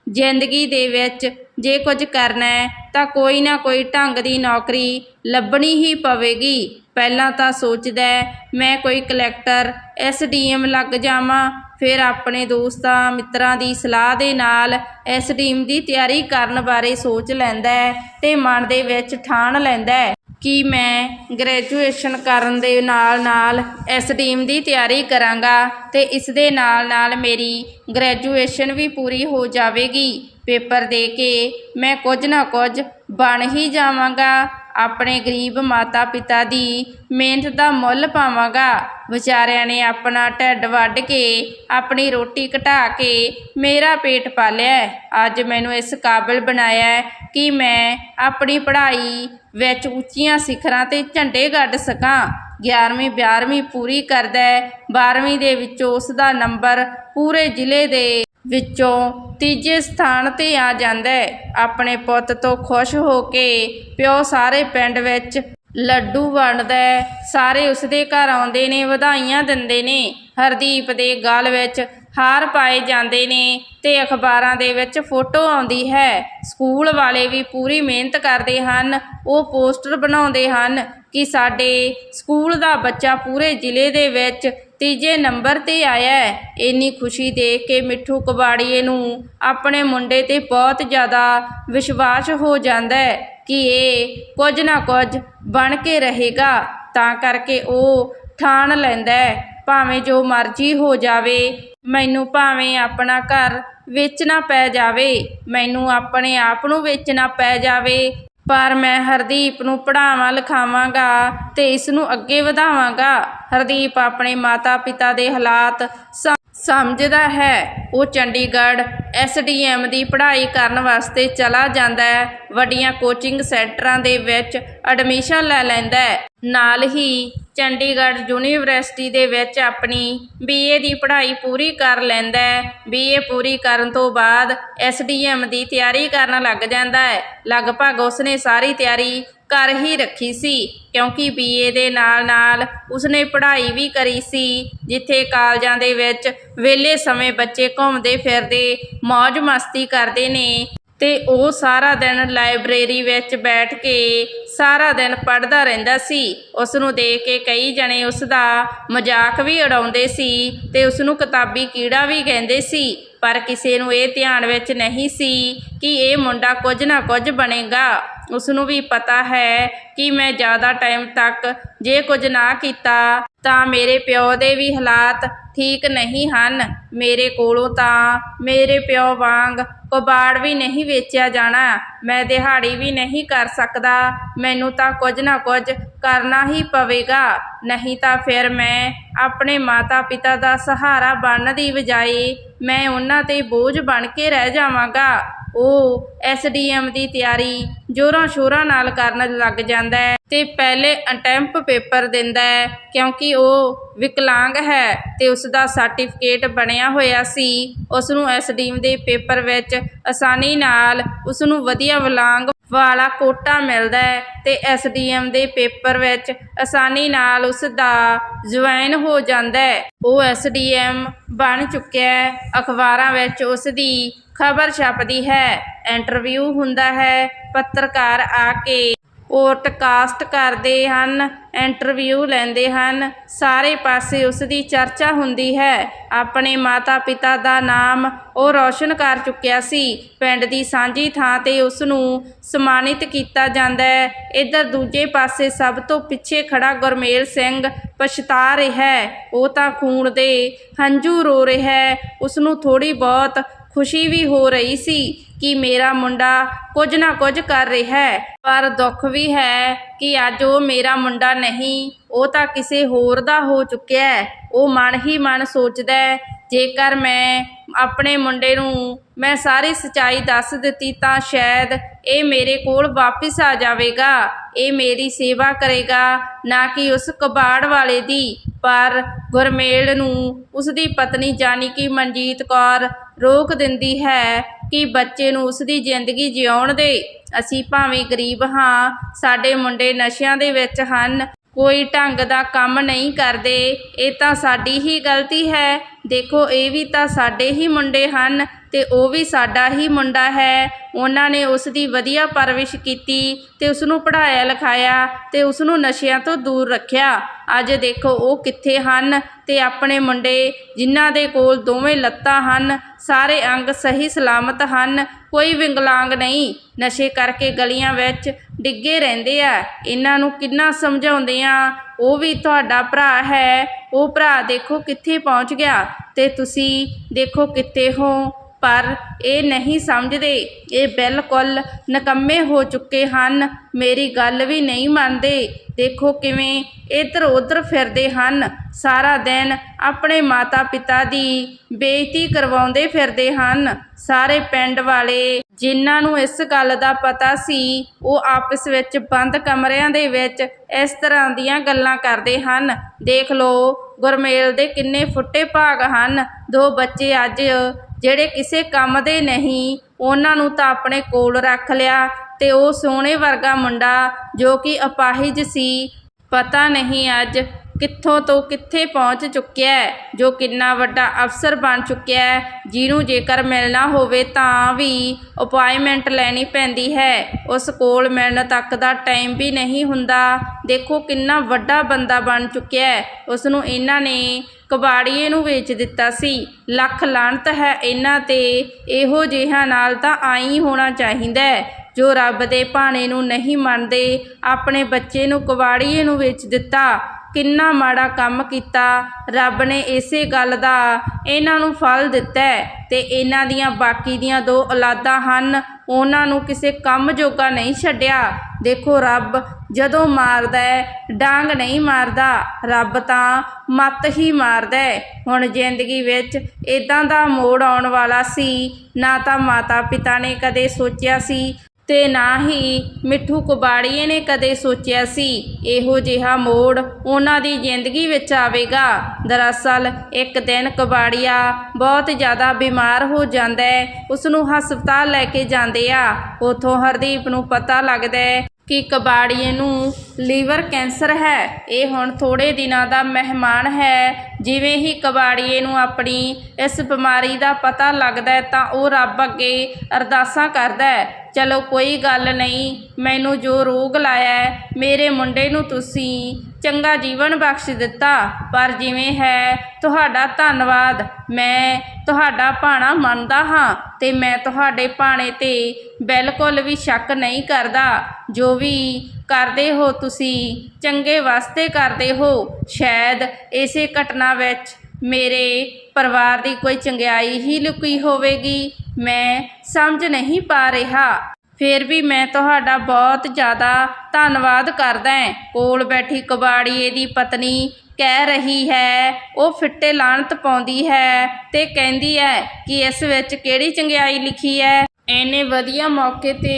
ਜ਼ਿੰਦਗੀ ਦੇ ਵਿੱਚ ਜੇ ਕੁਝ ਕਰਨਾ ਤਾਂ ਕੋਈ ਨਾ ਕੋਈ ਢੰਗ ਦੀ ਨੌਕਰੀ ਲੱਭਣੀ ਹੀ ਪਵੇਗੀ। ਪਹਿਲਾਂ ਤਾਂ ਸੋਚਦਾ ਮੈਂ ਕੋਈ ਕਲੈਕਟਰ ਐਸਡੀਐਮ ਲੱਗ ਜਾਵਾਂ। ਫਿਰ ਆਪਣੇ ਦੋਸਤਾਂ, ਮਿੱਤਰਾਂ ਦੀ ਸਲਾਹ ਦੇ ਨਾਲ ਐਸਡੀਐਮ ਦੀ ਤਿਆਰੀ ਕਰਨ ਬਾਰੇ ਸੋਚ ਲੈਂਦਾ ਹੈ ਤੇ ਮਨ ਦੇ ਵਿੱਚ ਠਾਣ ਲੈਂਦਾ ਕਿ ਮੈਂ ਗ੍ਰੈਜੂਏਸ਼ਨ ਕਰਨ ਦੇ ਨਾਲ ਨਾਲ ਐਸਡੀਐਮ ਦੀ ਤਿਆਰੀ ਕਰਾਂਗਾ ਤੇ ਇਸ ਦੇ ਨਾਲ ਨਾਲ ਮੇਰੀ ਗ੍ਰੈਜੂਏਸ਼ਨ ਵੀ ਪੂਰੀ ਹੋ ਜਾਵੇਗੀ। ਪੇਪਰ ਦੇ ਕੇ ਮੈਂ ਕੁਝ ਨਾ ਕੁਝ ਬਣ ਹੀ ਜਾਵਾਂਗਾ। ਆਪਣੇ ਗਰੀਬ ਮਾਤਾ ਪਿਤਾ ਦੀ ਮਿਹਨਤ ਦਾ ਮੁੱਲ ਪਾਵਾਂਗਾ। ਵਿਚਾਰਿਆਂ ਨੇ ਆਪਣਾ ਢਿੱਡ ਵੱਢ ਕੇ ਆਪਣੀ ਰੋਟੀ ਘਟਾ ਕੇ ਮੇਰਾ ਪੇਟ ਪਾਲਿਆ। ਅੱਜ ਮੈਨੂੰ ਇਸ ਕਾਬਿਲ ਬਣਾਇਆ ਕਿ ਮੈਂ ਆਪਣੀ ਪੜ੍ਹਾਈ ਵਿੱਚ ਉੱਚੀਆਂ ਸਿਖਰਾਂ ਤੇ ਝੰਡੇ ਗੱਡ ਸਕਾਂ। 11ਵੀਂ 12ਵੀਂ ਪੂਰੀ ਕਰਦਾ ਹੈ। 12ਵੀਂ ਦੇ ਵਿੱਚੋਂ ਉਸ ਦਾ ਨੰਬਰ ਪੂਰੇ ਜ਼ਿਲ੍ਹੇ ਦੇ ਵਿੱਚੋਂ ਤੀਜੇ ਸਥਾਨ ਤੇ ਆ ਜਾਂਦਾ ਹੈ। ਆਪਣੇ ਪੁੱਤ ਤੋਂ ਖੁਸ਼ ਹੋ ਕੇ ਪਿਓ ਸਾਰੇ ਪਿੰਡ ਵਿੱਚ ਲੱਡੂ ਵੰਡਦਾ ਸਾਰੇ ਉਸਦੇ ਘਰ ਆਉਂਦੇ ਨੇ, ਵਧਾਈਆਂ ਦਿੰਦੇ ਨੇ। ਹਰਦੀਪ ਦੇ ਗਲ ਵਿੱਚ ਹਾਰ ਪਾਏ ਜਾਂਦੇ ਨੇ ਤੇ ਅਖਬਾਰਾਂ ਦੇ ਵਿੱਚ ਫੋਟੋ ਆਉਂਦੀ ਹੈ। ਸਕੂਲ ਵਾਲੇ ਵੀ ਪੂਰੀ ਮਿਹਨਤ ਕਰਦੇ ਹਨ। ਉਹ ਪੋਸਟਰ ਬਣਾਉਂਦੇ ਹਨ ਕਿ ਸਾਡੇ ਸਕੂਲ ਦਾ ਬੱਚਾ ਪੂਰੇ ਜ਼ਿਲ੍ਹੇ ਦੇ ਵਿੱਚ ਤੀਜੇ ਨੰਬਰ ਤੇ ਆਇਆ ਹੈ। ਇੰਨੀ ਖੁਸ਼ੀ ਦੇਖ ਕੇ ਮਿੱਠੂ ਕਬਾੜੀਏ ਨੂੰ ਆਪਣੇ ਮੁੰਡੇ ਤੇ ਬਹੁਤ ਜ਼ਿਆਦਾ ਵਿਸ਼ਵਾਸ ਹੋ ਜਾਂਦਾ ਹੈ ਕਿ ਇਹ ਕੁਝ ਨਾ ਕੁਝ ਬਣ ਕੇ ਰਹੇਗਾ। ਤਾਂ ਕਰਕੇ ਉਹ ਠਾਣ ਲੈਂਦਾ ਹੈ, ਭਾਵੇਂ ਜੋ ਮਰਜ਼ੀ ਹੋ ਜਾਵੇ, ਮੈਨੂੰ ਭਾਵੇਂ ਆਪਣਾ ਘਰ ਵੇਚਣਾ ਪੈ ਜਾਵੇ, ਮੈਨੂੰ ਆਪਣੇ ਆਪ ਨੂੰ ਵੇਚਣਾ ਪੈ ਜਾਵੇ ਪਰ ਮੈਂ ਹਰਦੀਪ ਨੂੰ ਪੜ੍ਹਾਵਾਂ ਲਿਖਾਵਾਂਗਾ ਤੇ ਇਸ ਨੂੰ ਅੱਗੇ ਵਧਾਵਾਂਗਾ। ਹਰਦੀਪ ਆਪਣੇ ਮਾਤਾ ਪਿਤਾ ਦੇ ਹਾਲਾਤ ਸਮ- ਸਮਝਦਾ ਹੈ। ਉਹ ਚੰਡੀਗੜ੍ਹ ਐਸਡੀਐਮ ਦੀ ਪੜ੍ਹਾਈ ਕਰਨ ਵਾਸਤੇ ਚਲਾ ਜਾਂਦਾ ਹੈ। ਵੱਡੀਆਂ ਕੋਚਿੰਗ ਸੈਂਟਰਾਂ ਦੇ ਵਿੱਚ ਐਡਮਿਸ਼ਨ ਲੈ ਲੈਂਦਾ ਹੈ। ਨਾਲ ਹੀ ਚੰਡੀਗੜ੍ਹ ਯੂਨੀਵਰਸਿਟੀ ਦੇ ਵਿੱਚ ਆਪਣੀ ਬੀਏ ਦੀ ਪੜ੍ਹਾਈ ਪੂਰੀ ਕਰ ਲੈਂਦਾ ਹੈ। ਬੀਏ ਪੂਰੀ ਕਰਨ ਤੋਂ ਬਾਅਦ ਐਸਡੀਐਮ ਦੀ ਤਿਆਰੀ ਕਰਨ ਲੱਗ ਜਾਂਦਾ ਹੈ। ਲਗਭਗ ਉਸਨੇ ਸਾਰੀ ਤਿਆਰੀ ਕਰ ਹੀ ਰੱਖੀ ਸੀ, ਕਿਉਂਕਿ ਬੀਏ ਦੇ ਨਾਲ ਨਾਲ ਉਸਨੇ ਪੜ੍ਹਾਈ ਵੀ ਕਰੀ ਸੀ, ਜਿੱਥੇ ਕਾਲਜਾਂ ਦੇ ਵਿੱਚ ਵਿਹਲੇ ਸਮੇਂ ਬੱਚੇ ਘੁੰਮਦੇ ਫਿਰਦੇ ਮौज ਮਸਤੀ ਕਰਦੇ ਨੇ ਅਤੇ ਉਹ ਸਾਰਾ ਦਿਨ ਲਾਇਬ੍ਰੇਰੀ ਵਿੱਚ ਬੈਠ ਕੇ ਸਾਰਾ ਦਿਨ ਪੜ੍ਹਦਾ ਰਹਿੰਦਾ ਸੀ। ਉਸ ਨੂੰ ਦੇਖ ਕੇ ਕਈ ਜਣੇ ਉਸ ਦਾ ਮਜ਼ਾਕ ਵੀ ਉਡਾਉਂਦੇ ਸੀ ਤੇ ਉਸ ਨੂੰ ਕਿਤਾਬੀ ਕੀੜਾ ਵੀ ਕਹਿੰਦੇ ਸੀ। ਪਰ ਕਿਸੇ ਨੂੰ ਇਹ ਧਿਆਨ ਵਿੱਚ ਨਹੀਂ ਸੀ ਕਿ ਇਹ ਮੁੰਡਾ ਕੁਝ ਨਾ ਕੁਝ ਬਣੇਗਾ। ਉਸ ਨੂੰ ਵੀ ਪਤਾ ਹੈ ਕਿ ਮੈਂ ਜ਼ਿਆਦਾ ਟਾਈਮ ਤੱਕ ਜੇ ਕੁਝ ਨਾ ਕੀਤਾ ਤਾਂ ਮੇਰੇ ਪਿਓ ਦੇ ਵੀ ਹਾਲਾਤ ਠੀਕ ਨਹੀਂ ਹਨ। ਮੇਰੇ ਕੋਲੋਂ ਤਾਂ ਮੇਰੇ ਪਿਓ ਵਾਂਗ ਕਬਾੜ ਵੀ ਨਹੀਂ ਵੇਚਿਆ ਜਾਣਾ। ਮੈਂ ਦਿਹਾੜੀ ਵੀ ਨਹੀਂ ਕਰ ਸਕਦਾ। ਮੈਨੂੰ ਤਾਂ ਕੁਝ ਨਾ ਕੁਝ ਕਰਨਾ ਹੀ ਪਵੇਗਾ। ਨਹੀਂ ਤਾਂ ਫਿਰ ਮੈਂ ਆਪਣੇ ਮਾਤਾ ਪਿਤਾ ਦਾ ਸਹਾਰਾ ਬਣਨ ਦੀ ਬਜਾਏ ਮੈਂ ਉਹਨਾਂ ਤੇ ਬੋਝ ਬਣ ਕੇ ਰਹਿ ਜਾਵਾਂਗਾ। ਉਹ ਐਸਡੀਐਮ ਦੀ ਤਿਆਰੀ ਜੋਰਾਂ ਸ਼ੋਰਾਂ ਨਾਲ ਕਰਨ ਲੱਗ ਜਾਂਦਾ ਹੈ ਤੇ ਪਹਿਲੇ ਅਟੈਂਪ ਪੇਪਰ ਦਿੰਦਾ ਹੈ, ਕਿਉਂਕਿ ਉਹ ਵਿਕਲਾਂਗ ਹੈ ਤੇ ਉਸ ਦਾ ਸਰਟੀਫਿਕੇਟ ਬਣਿਆ ਹੋਇਆ ਸੀ। ਉਸ ਨੂੰ ਐਸਡੀਐਮ ਦੇ ਪੇਪਰ ਵਿੱਚ ਆਸਾਨੀ ਨਾਲ ਉਸ ਨੂੰ ਵਧੀਆ ਵਿਕਲਾਂਗ ਵਾਲਾ ਕੋਟਾ ਮਿਲਦਾ ਹੈ ਡੀ ਐਸਡੀਐਮ ਦੇ ਪੇਪਰ ਵਿੱਚ ਆਸਾਨੀ ਨਾਲ ਉਸ ਦਾ ਜੁਆਇਨ ਹੋ ਜਾਂਦਾ ਹੈ। ਉਹ ਐਸਡੀਐਮ ਬਣ ਚੁੱਕਿਆ ਹੈ। ਅਖਬਾਰਾਂ ਵਿੱਚ ਉਸ ਦੀ ਖਬਰ ਛਪਦੀ ਹੈ। ਇੰਟਰਵਿਊ ਹੁੰਦਾ ਹੈ। ਪੱਤਰਕਾਰ ਆ ਕੇ ਪੋਡਕਾਸਟ ਕਰਦੇ ਹਨ ਇੰਟਰਵਿਊ ਲੈਂਦੇ ਹਨ, ਸਾਰੇ ਪਾਸੇ ਉਸ ਦੀ ਚਰਚਾ ਹੁੰਦੀ ਹੈ। ਆਪਣੇ ਮਾਤਾ ਪਿਤਾ ਦਾ ਨਾਮ ਉਹ ਰੌਸ਼ਨ ਕਰ ਚੁੱਕਿਆ ਸੀ। ਪਿੰਡ ਦੀ ਸਾਂਝੀ ਥਾਂ ਤੇ ਉਸ ਨੂੰ ਸਨਮਾਨਿਤ ਕੀਤਾ ਜਾਂਦਾ ਹੈ। ਇੱਧਰ ਦੂਜੇ ਪਾਸੇ ਸਭ ਤੋਂ ਪਿੱਛੇ ਖੜਾ ਗੁਰਮੇਲ ਸਿੰਘ ਪਛਤਾ ਰਿਹਾ ਉਹ ਤਾਂ ਖੂਨ ਦੇ ਹੰਝੂ ਰੋ ਰਿਹਾ ਹੈ। ਉਸ ਨੂੰ ਥੋੜੀ ਬਹੁਤ ਖੁਸ਼ੀ ਵੀ ਹੋ ਰਹੀ ਸੀ ਕਿ ਮੇਰਾ ਮੁੰਡਾ ਕੁਝ ਨਾ ਕੁਝ ਕਰ ਰਿਹਾ ਹੈ। ਪਰ ਦੁੱਖ ਵੀ ਹੈ ਕਿ ਅੱਜ ਉਹ ਮੇਰਾ ਮੁੰਡਾ ਨਹੀਂ, ਉਹ ਤਾਂ ਕਿਸੇ ਹੋਰ ਦਾ ਹੋ ਚੁੱਕਿਆ ਹੈ। ਉਹ ਮਨ ਹੀ ਮਨ ਸੋਚਦਾ ਹੈ, ਜੇਕਰ ਮੈਂ ਆਪਣੇ ਮੁੰਡੇ ਨੂੰ ਮੈਂ ਸਾਰੀ ਸਚਾਈ ਦੱਸ ਦਿੱਤੀ ਤਾਂ ਸ਼ਾਇਦ ਇਹ ਮੇਰੇ ਕੋਲ ਵਾਪਿਸ ਆ ਜਾਵੇਗਾ। ਇਹ ਮੇਰੀ ਸੇਵਾ ਕਰੇਗਾ, ਨਾ ਕਿ ਉਸ ਕਬਾੜ ਵਾਲੇ ਦੀ। ਪਰ ਗੁਰਮੇਲ ਨੂੰ ਉਸ ਦੀ ਪਤਨੀ ਜਾਨੀ ਕਿ ਮਨਜੀਤ ਕੌਰ ਰੋਕ ਦਿੰਦੀ ਹੈ ਕਿ ਬੱਚੇ ਨੂੰ ਉਸ ਦੀ ਜ਼ਿੰਦਗੀ ਜਿਉਣ ਦੇ। ਅਸੀਂ ਭਾਵੇਂ ਗਰੀਬ ਹਾਂ, ਸਾਡੇ ਮੁੰਡੇ ਨਸ਼ਿਆਂ ਦੇ ਵਿੱਚ ਹਨ, ਕੋਈ ਢੰਗ ਦਾ ਕੰਮ ਨਹੀਂ ਕਰਦੇ, ਇਹ ਤਾਂ ਸਾਡੀ ਹੀ ਗਲਤੀ ਹੈ। ਦੇਖੋ, ਇਹ ਵੀ ਤਾਂ ਸਾਡੇ ਹੀ ਮੁੰਡੇ ਹਨ। ਤੇ ਉਹ ਵੀ ਸਾਡਾ ਹੀ ਮੁੰਡਾ ਹੈ। ਉਹਨਾਂ ਨੇ ਉਸ ਦੀ ਵਧੀਆ ਪਰਵਿਸ਼ ਕੀਤੀ ਅਤੇ ਉਸਨੂੰ ਪੜ੍ਹਾਇਆ, ਲਿਖਾਇਆ ਅਤੇ ਉਸਨੂੰ ਨਸ਼ਿਆਂ ਤੋਂ ਦੂਰ ਰੱਖਿਆ। ਅੱਜ ਦੇਖੋ ਉਹ ਕਿੱਥੇ ਹਨ ਅਤੇ ਆਪਣੇ ਮੁੰਡੇ, ਜਿਨ੍ਹਾਂ ਦੇ ਕੋਲ ਦੋਵੇਂ ਲੱਤਾਂ ਹਨ, ਸਾਰੇ ਅੰਗ ਸਹੀ ਸਲਾਮਤ ਹਨ, ਕੋਈ ਵਿੰਗਲਾਂਗ ਨਹੀਂ। ਨਸ਼ੇ ਕਰਕੇ ਗਲੀਆਂ ਵਿੱਚ ਡਿੱਗੇ ਰਹਿੰਦੇ ਆ। ਇਹਨਾਂ ਨੂੰ ਕਿੰਨਾ ਸਮਝਾਉਂਦੇ ਆ, ਉਹ ਵੀ ਤੁਹਾਡਾ ਭਰਾ ਹੈ, ਉਹ ਭਰਾ ਦੇਖੋ ਕਿੱਥੇ ਪਹੁੰਚ ਗਿਆ ਅਤੇ ਤੁਸੀਂ ਦੇਖੋ ਕਿੱਥੇ ਹੋ। ਪਰ ਇਹ ਨਹੀਂ ਸਮਝਦੇ। ਇਹ ਬਿਲਕੁਲ ਨਕੰਮੇ ਹੋ ਚੁੱਕੇ ਹਨ। ਮੇਰੀ ਗੱਲ ਵੀ ਨਹੀਂ ਮੰਨਦੇ। ਦੇਖੋ ਕਿਵੇਂ ਇੱਧਰ ਉੱਧਰ ਫਿਰਦੇ ਹਨ। ਸਾਰਾ ਦਿਨ ਆਪਣੇ ਮਾਤਾ ਪਿਤਾ ਦੀ ਬੇਇੱਜ਼ਤੀ ਕਰਵਾਉਂਦੇ ਫਿਰਦੇ ਹਨ। ਸਾਰੇ ਪਿੰਡ ਵਾਲੇ ਜਿਨ੍ਹਾਂ ਨੂੰ ਇਸ ਗੱਲ ਦਾ ਪਤਾ ਸੀ, ਉਹ ਆਪਸ ਵਿੱਚ ਬੰਦ ਕਮਰਿਆਂ ਦੇ ਵਿੱਚ ਇਸ ਤਰ੍ਹਾਂ ਦੀਆਂ ਗੱਲਾਂ ਕਰਦੇ ਹਨ। ਦੇਖ ਲਓ, ਗੁਰਮੇਲ ਦੇ ਕਿੰਨੇ ਫੁੱਟੇ ਭਾਗ ਹਨ। ਦੋ ਬੱਚੇ ਅੱਜ ਜਿਹੜੇ ਕਿਸੇ ਕੰਮ ਦੇ ਨਹੀਂ, ਉਹਨਾਂ ਨੂੰ ਤਾਂ ਆਪਣੇ ਕੋਲ ਰੱਖ ਲਿਆ ਅਤੇ ਉਹ ਸੋਹਣੇ ਵਰਗਾ ਮੁੰਡਾ ਜੋ ਕਿ ਅਪਾਹਿਜ ਸੀ, ਪਤਾ ਨਹੀਂ ਅੱਜ ਕਿੱਥੋਂ ਤੋਂ ਕਿੱਥੇ ਪਹੁੰਚ ਚੁੱਕਿਆ ਜੋ ਕਿੰਨਾ ਵੱਡਾ ਅਫਸਰ ਬਣ ਚੁੱਕਿਆ ਜਿਹਨੂੰ ਜੇਕਰ ਮਿਲਣਾ ਹੋਵੇ ਤਾਂ ਵੀ ਅਪਾਇੰਟਮੈਂਟ ਲੈਣੀ ਪੈਂਦੀ ਹੈ। ਉਸ ਕੋਲ ਮਿਲਣ ਤੱਕ ਦਾ ਟਾਈਮ ਵੀ ਨਹੀਂ ਹੁੰਦਾ। ਦੇਖੋ ਕਿੰਨਾ ਵੱਡਾ ਬੰਦਾ ਬਣ ਚੁੱਕਿਆ ਹੈ। ਉਸ ਨੂੰ ਇਹਨਾਂ ਨੇ ਕਬਾੜੀਏ ਨੂੰ ਵੇਚ ਦਿੱਤਾ ਸੀ। ਲੱਖ ਲਾਹਨਤ ਹੈ ਇਹਨਾਂ ਤੇ, ਇਹੋ ਜਿਹਾ ਨਾਲ ਤਾਂ ਆਈ ਹੋਣਾ ਚਾਹੀਦਾ ਜੋ ਰੱਬ ਦੇ ਭਾਣੇ ਨੂੰ ਨਹੀਂ ਮੰਨਦੇ, ਆਪਣੇ ਬੱਚੇ ਨੂੰ ਕਬਾੜੀਏ ਨੂੰ ਵੇਚ ਦਿੱਤਾ। ਕਿੰਨਾ ਮਾੜਾ ਕੰਮ ਕੀਤਾ, ਰੱਬ ਨੇ ਇਸੇ ਗੱਲ ਦਾ ਇਹਨਾਂ ਨੂੰ ਫਲ ਦਿੱਤਾ ਅਤੇ ਇਹਨਾਂ ਦੀਆਂ ਬਾਕੀ ਦੀਆਂ ਦੋ ਔਲਾਦਾਂ ਹਨ। ਉਹਨਾਂ ਨੂੰ ਕਿਸੇ ਕੰਮ ਜੋਗਾ ਨਹੀਂ ਛੱਡਿਆ। ਦੇਖੋ ਰੱਬ ਜਦੋਂ ਮਾਰਦਾ ਡਾਂਗ ਨਹੀਂ ਮਾਰਦਾ। ਰੱਬ ਤਾਂ ਮੱਤ ਹੀ ਮਾਰਦਾ ਹੁਣ ਜ਼ਿੰਦਗੀ ਵਿੱਚ ਇਦਾਂ ਦਾ ਮੋੜ ਆਉਣ ਵਾਲਾ ਸੀ, ਨਾ ਤਾਂ ਮਾਤਾ ਪਿਤਾ ਨੇ ਕਦੇ ਸੋਚਿਆ ਸੀ ਤੇ ਨਾ ਹੀ ਮਿੱਠੂ ਕਬਾੜੀਏ ਨੇ ਕਦੇ ਸੋਚਿਆ ਸੀ, ਇਹੋ ਜਿਹਾ ਮੋੜ ਉਹਨਾਂ ਦੀ ਜ਼ਿੰਦਗੀ ਵਿੱਚ ਆਵੇਗਾ। ਦਰਅਸਲ, ਇੱਕ ਦਿਨ ਕਬਾੜੀਆ ਬਹੁਤ ਜ਼ਿਆਦਾ ਬਿਮਾਰ ਹੋ ਜਾਂਦਾ ਹੈ ਉਸ ਨੂੰ ਹਸਪਤਾਲ ਲੈ ਕੇ ਜਾਂਦੇ ਆ। ਉਥੋਂ ਹਰਦੀਪ ਨੂੰ ਪਤਾ ਲੱਗਦਾ ਹੈ ਕਿ ਕਬਾੜੀਏ ਨੂੰ ਲੀਵਰ ਕੈਂਸਰ ਹੈ। ਇਹ ਹੁਣ ਥੋੜੇ ਦਿਨਾਂ ਦਾ ਮਹਿਮਾਨ ਹੈ। ਜਿਵੇਂ ਹੀ ਕਬਾੜੀਏ ਨੂੰ ਆਪਣੀ ਇਸ ਬਿਮਾਰੀ ਦਾ ਪਤਾ ਲੱਗਦਾ ਹੈ ਤਾਂ ਉਹ ਰੱਬ ਅੱਗੇ ਅਰਦਾਸਾਂ ਕਰਦਾ ਹੈ। ਚਲੋ ਕੋਈ ਗੱਲ ਨਹੀਂ, ਮੈਨੂੰ ਜੋ ਰੋਗ ਲਾਇਆ ਮੇਰੇ ਮੁੰਡੇ ਨੂੰ ਤੁਸੀਂ ਚੰਗਾ ਜੀਵਨ ਬਖਸ਼ ਦਿੱਤਾ, ਪਰ ਜਿਵੇਂ ਹੈ, ਤੁਹਾਡਾ ਧੰਨਵਾਦ। ਮੈਂ ਤੁਹਾਡਾ ਭਾਣਾ ਮੰਨਦਾ ਹਾਂ ਤੇ ਮੈਂ ਤੁਹਾਡੇ ਭਾਣੇ ਤੇ ਬਿਲਕੁਲ ਵੀ ਸ਼ੱਕ ਨਹੀਂ ਕਰਦਾ। ਜੋ ਵੀ ਕਰਦੇ ਹੋ ਤੁਸੀਂ, ਚੰਗੇ ਵਾਸਤੇ ਕਰਦੇ ਹੋ। ਸ਼ਾਇਦ ਇਸੇ ਘਟਨਾ ਵਿੱਚ ਮੇਰੇ ਪਰਿਵਾਰ ਦੀ ਕੋਈ ਚੰਗਿਆਈ ਹੀ ਲੁਕੀ ਹੋਵੇਗੀ। ਮੈਂ ਸਮਝ ਨਹੀਂ ਪਾ ਰਿਹਾ। ਫਿਰ ਵੀ ਮੈਂ ਤੁਹਾਡਾ ਬਹੁਤ ਜ਼ਿਆਦਾ ਧੰਨਵਾਦ ਕਰਦਾ ਹਾਂ ਕੋਲ ਬੈਠੀ ਕਬਾੜੀਏ ਦੀ ਪਤਨੀ ਕਹਿ ਰਹੀ ਹੈ, ਉਹ ਫਿੱਟੇ ਲਾਣਤ ਪਾਉਂਦੀ ਹੈ ਅਤੇ ਕਹਿੰਦੀ ਹੈ ਕਿ ਇਸ ਵਿੱਚ ਕਿਹੜੀ ਚੰਗਿਆਈ ਲਿਖੀ ਹੈ। ਐਨੇ ਵਧੀਆ ਮੌਕੇ ਤੇ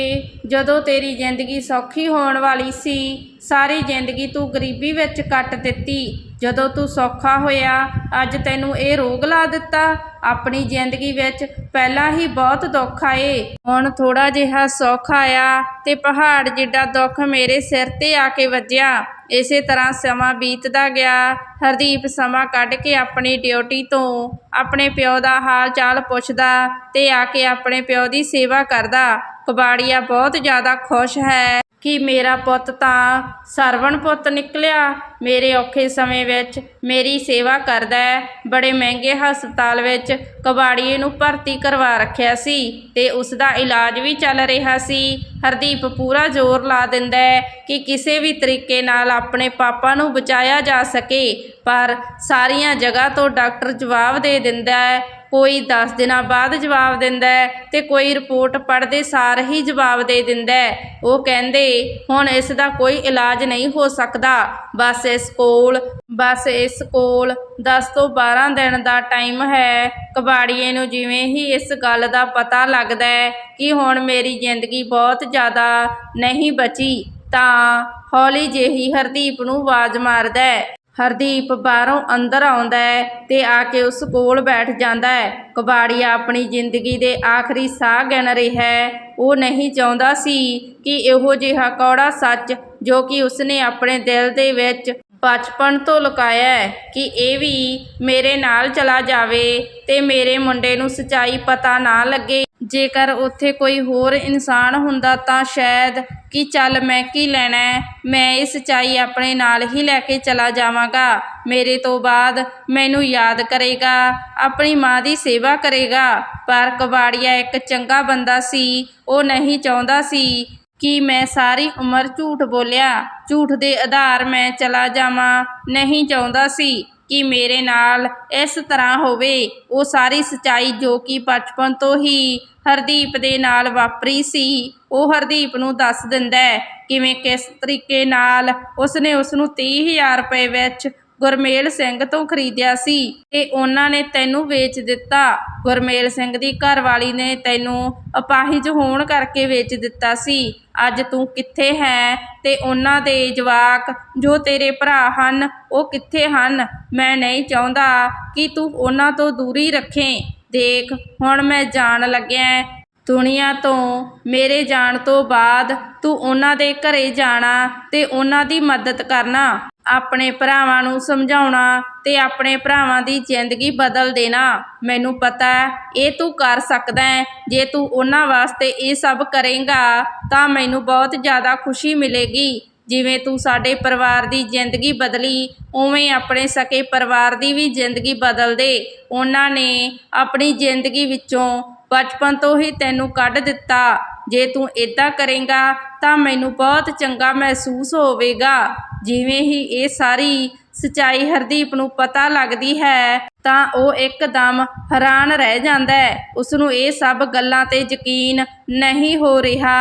ਜਦੋਂ ਤੇਰੀ ਜ਼ਿੰਦਗੀ ਸੌਖੀ ਹੋਣ ਵਾਲੀ ਸੀ, ਸਾਰੀ ਜ਼ਿੰਦਗੀ ਤੂੰ ਗਰੀਬੀ ਵਿੱਚ ਕੱਟ ਦਿੱਤੀ। ਜਦੋਂ ਤੂੰ ਸੌਖਾ ਹੋਇਆ, ਅੱਜ ਤੈਨੂੰ ਇਹ ਰੋਗ ਲਾ ਦਿੱਤਾ। ਆਪਣੀ ਜ਼ਿੰਦਗੀ ਵਿੱਚ ਪਹਿਲਾਂ ਹੀ ਬਹੁਤ ਦੁੱਖ ਆਏ। ਹੁਣ ਥੋੜਾ ਜਿਹਾ ਸੌਖਾ ਆਇਆ ਤੇ ਪਹਾੜ ਜਿੱਡਾ ਦੁੱਖ ਮੇਰੇ ਸਿਰ ਤੇ ਆ ਕੇ ਵੱਜਿਆ। ਇਸੇ ਤਰ੍ਹਾਂ ਸਮਾਂ ਬੀਤਦਾ ਗਿਆ। ਹਰਦੀਪ ਸਮਾਂ ਕੱਢ ਕੇ ਆਪਣੀ ਡਿਊਟੀ ਤੋਂ ਆਪਣੇ ਪਿਓ ਦਾ ਹਾਲ ਚਾਲ ਪੁੱਛਦਾ ਤੇ ਆ ਕੇ ਆਪਣੇ ਪਿਓ ਦੀ ਸੇਵਾ ਕਰਦਾ। ਕਬਾੜੀਆ ਬਹੁਤ ਜ਼ਿਆਦਾ ਖੁਸ਼ ਹੈ ਕਿ ਮੇਰਾ ਪੁੱਤ ਤਾਂ ਸਰਵਣ ਪੁੱਤ ਨਿਕਲਿਆ। ਮੇਰੇ ਔਖੇ ਸਮੇਂ ਵਿੱਚ ਮੇਰੀ ਸੇਵਾ ਕਰਦਾ ਹੈ। ਬੜੇ ਮਹਿੰਗੇ ਹਸਪਤਾਲ ਵਿੱਚ ਕਬਾੜੀਏ ਨੂੰ ਭਰਤੀ ਕਰਵਾ ਰੱਖਿਆ ਸੀ ਤੇ ਉਸ ਦਾ ਇਲਾਜ ਵੀ ਚੱਲ ਰਿਹਾ ਸੀ। ਹਰਦੀਪ ਪੂਰਾ ਜ਼ੋਰ ਲਾ ਦਿੰਦਾ ਹੈ ਕਿ ਕਿਸੇ ਵੀ ਤਰੀਕੇ ਨਾਲ ਆਪਣੇ ਪਾਪਾ ਨੂੰ ਬਚਾਇਆ ਜਾ ਸਕੇ, ਪਰ ਸਾਰੀਆਂ ਜਗ੍ਹਾ ਤੋਂ ਡਾਕਟਰ ਜਵਾਬ ਦੇ ਦਿੰਦਾ ਹੈ। ਕੋਈ 10 ਦਿਨਾਂ ਬਾਅਦ ਜਵਾਬ ਦਿੰਦਾ ਹੈ ਤੇ ਕੋਈ ਰਿਪੋਰਟ ਪੜ੍ਹਦੇ ਸਾਰ ਹੀ ਜਵਾਬ ਦੇ ਦਿੰਦਾ ਹੈ। ਉਹ ਕਹਿੰਦੇ, ਹੁਣ ਇਸ ਦਾ ਕੋਈ ਇਲਾਜ ਨਹੀਂ ਹੋ ਸਕਦਾ। ਬਸ ਇਸ ਕੋਲ ਬਸ ਇਸ ਕੋਲ 10 ਤੋਂ 12 ਦਿਨ ਦਾ ਟਾਈਮ ਹੈ। ਕਬਾੜੀਏ ਨੂੰ ਜਿਵੇਂ ਹੀ ਇਸ ਗੱਲ ਦਾ ਪਤਾ ਲੱਗਦਾ ਹੈ ਕਿ ਹੁਣ ਮੇਰੀ ਜ਼ਿੰਦਗੀ ਬਹੁਤ ਜ਼ਿਆਦਾ ਨਹੀਂ ਬਚੀ, ਤਾਂ ਹੌਲੀ ਜਿਹੀ ਹਰਦੀਪ ਨੂੰ ਆਵਾਜ਼ ਮਾਰਦਾ ਹੈ। ਹਰਦੀਪ ਬਾਹਰੋਂ ਅੰਦਰ ਆਉਂਦਾ ਹੈ ਤੇ ਆ ਕੇ ਉਸ ਕੋਲ ਬੈਠ ਜਾਂਦਾ ਹੈ। ਕਬਾੜੀਆ ਆਪਣੀ ਜ਼ਿੰਦਗੀ ਦੇ ਆਖਰੀ ਸਾਹ ਗਿਣ ਰਿਹਾ ਹੈ। ਉਹ ਨਹੀਂ ਚਾਹੁੰਦਾ ਸੀ ਕਿ ਇਹੋ ਜਿਹਾ ਕੌੜਾ ਸੱਚ ਜੋ ਕਿ ਉਸਨੇ ਆਪਣੇ ਦਿਲ ਦੇ ਵਿੱਚ ਬਚਪਨ ਤੋਂ ਲੁਕਾਇਆ ਹੈ ਕਿ ਇਹ ਵੀ ਮੇਰੇ ਨਾਲ ਚਲਾ ਜਾਵੇ ਤੇ ਮੇਰੇ ਮੁੰਡੇ ਨੂੰ ਸੱਚਾਈ ਪਤਾ ਨਾ ਲੱਗੇ। ਜੇਕਰ ਉੱਥੇ ਕੋਈ ਹੋਰ ਇਨਸਾਨ ਹੁੰਦਾ ਤਾਂ ਸ਼ਾਇਦ ਕਿ ਚੱਲ ਮੈਂ ਕੀ ਲੈਣਾ ਮੈਂ ਇਹ ਸੱਚਾਈ ਆਪਣੇ ਨਾਲ ਹੀ ਲੈ ਕੇ ਚਲਾ ਜਾਵਾਂਗਾ। ਮੇਰੇ ਤੋਂ ਬਾਅਦ ਮੈਨੂੰ ਯਾਦ ਕਰੇਗਾ, ਆਪਣੀ ਮਾਂ ਦੀ ਸੇਵਾ ਕਰੇਗਾ। ਪਰ ਕਬਾੜੀਆ ਇੱਕ ਚੰਗਾ ਬੰਦਾ ਸੀ, ਉਹ ਨਹੀਂ ਚਾਹੁੰਦਾ ਸੀ ਕਿ ਮੈਂ ਸਾਰੀ ਉਮਰ ਝੂਠ ਬੋਲਿਆ। ਝੂਠ ਦੇ ਆਧਾਰ ਮੈਂ ਚਲਾ ਜਾਵਾਂ, ਨਹੀਂ ਚਾਹੁੰਦਾ ਸੀ। ਕਿ ਮੇਰੇ ਨਾਲ ਇਸ ਤਰ੍ਹਾਂ ਹੋਵੇ। ਉਹ ਸਾਰੀ ਸਚਾਈ ਜੋ ਕਿ ਬਚਪਨ ਤੋਂ ਹੀ ਹਰਦੀਪ ਦੇ ਨਾਲ ਵਾਪਰੀ ਸੀ, ਉਹ ਹਰਦੀਪ ਨੂੰ ਦੱਸ ਦਿੰਦਾ ਹੈ, ਕਿਵੇਂ ਕਿਸ ਤਰੀਕੇ ਨਾਲ ਉਸਨੇ ਉਸ ਨੂੰ 30000 ਰੁਪਏ ਵਿੱਚ ਗੁਰਮੇਲ ਸਿੰਘ ਤੋਂ ਖਰੀਦਿਆ ਸੀ ਤੇ ਉਹਨਾਂ ਨੇ ਤੈਨੂੰ ਵੇਚ ਦਿੱਤਾ। ਗੁਰਮੇਲ ਸਿੰਘ ਦੀ ਘਰਵਾਲੀ ਨੇ ਤੈਨੂੰ ਅਪਾਹਿਜ ਹੋਣ ਕਰਕੇ ਵੇਚ ਦਿੱਤਾ ਸੀ। ਅੱਜ ਤੂੰ ਕਿੱਥੇ ਹੈ ਤੇ ਉਹਨਾਂ ਦੇ ਜਵਾਕ ਜੋ ਤੇਰੇ ਭਰਾ ਹਨ, ਉਹ ਕਿੱਥੇ ਹਨ? ਮੈਂ ਨਹੀਂ ਚਾਹੁੰਦਾ ਕਿ ਤੂੰ ਉਹਨਾਂ ਤੋਂ ਦੂਰੀ ਰੱਖੇ। ਦੇਖ, ਹੁਣ ਮੈਂ ਜਾਣ ਲੱਗਿਆ ਦੁਨੀਆ ਤੋਂ ਮੇਰੇ ਜਾਣ ਤੋਂ ਬਾਅਦ ਤੂੰ ਉਹਨਾਂ ਦੇ ਘਰੇ ਜਾਣਾ ਤੇ ਉਹਨਾਂ ਦੀ ਮਦਦ ਕਰਨਾ। ਆਪਣੇ ਭਰਾਵਾਂ ਨੂੰ ਸਮਝਾਉਣਾ ਅਤੇ ਆਪਣੇ ਭਰਾਵਾਂ ਦੀ ਜ਼ਿੰਦਗੀ ਬਦਲ ਦੇਣਾ। ਮੈਨੂੰ ਪਤਾ ਇਹ ਤੂੰ ਕਰ ਸਕਦਾ ਹੈ। ਜੇ ਤੂੰ ਉਹਨਾਂ ਵਾਸਤੇ ਇਹ ਸਭ ਕਰੇਂਗਾ, ਤਾਂ ਮੈਨੂੰ ਬਹੁਤ ਜ਼ਿਆਦਾ ਖੁਸ਼ੀ ਮਿਲੇਗੀ। ਜਿਵੇਂ ਤੂੰ ਸਾਡੇ ਪਰਿਵਾਰ ਦੀ ਜ਼ਿੰਦਗੀ ਬਦਲੀ, ਉਵੇਂ ਆਪਣੇ ਸਕੇ ਪਰਿਵਾਰ ਦੀ ਵੀ ਜ਼ਿੰਦਗੀ ਬਦਲ ਦੇ। ਉਹਨਾਂ ਨੇ ਆਪਣੀ ਜ਼ਿੰਦਗੀ ਵਿੱਚੋਂ ਬਚਪਨ ਤੋਂ ਹੀ ਤੈਨੂੰ ਕੱਢ ਦਿੱਤਾ। ਜੇ ਤੂੰ ਇੱਦਾਂ ਕਰੇਂਗਾ ਤਾਂ ਮੈਨੂੰ ਬਹੁਤ ਚੰਗਾ ਮਹਿਸੂਸ ਹੋਵੇਗਾ। ਜਿਵੇਂ ਹੀ ਇਹ ਸਾਰੀ ਸਚਾਈ ਹਰਦੀਪ ਨੂੰ ਪਤਾ ਲੱਗਦੀ ਹੈ ਤਾਂ ਉਹ ਇੱਕਦਮ ਹੈਰਾਨ ਰਹਿ ਜਾਂਦਾ ਹੈ। ਉਸ ਨੂੰ ਇਹ ਸਭ ਗੱਲਾਂ ਤੇ ਯਕੀਨ ਨਹੀਂ ਹੋ ਰਿਹਾ।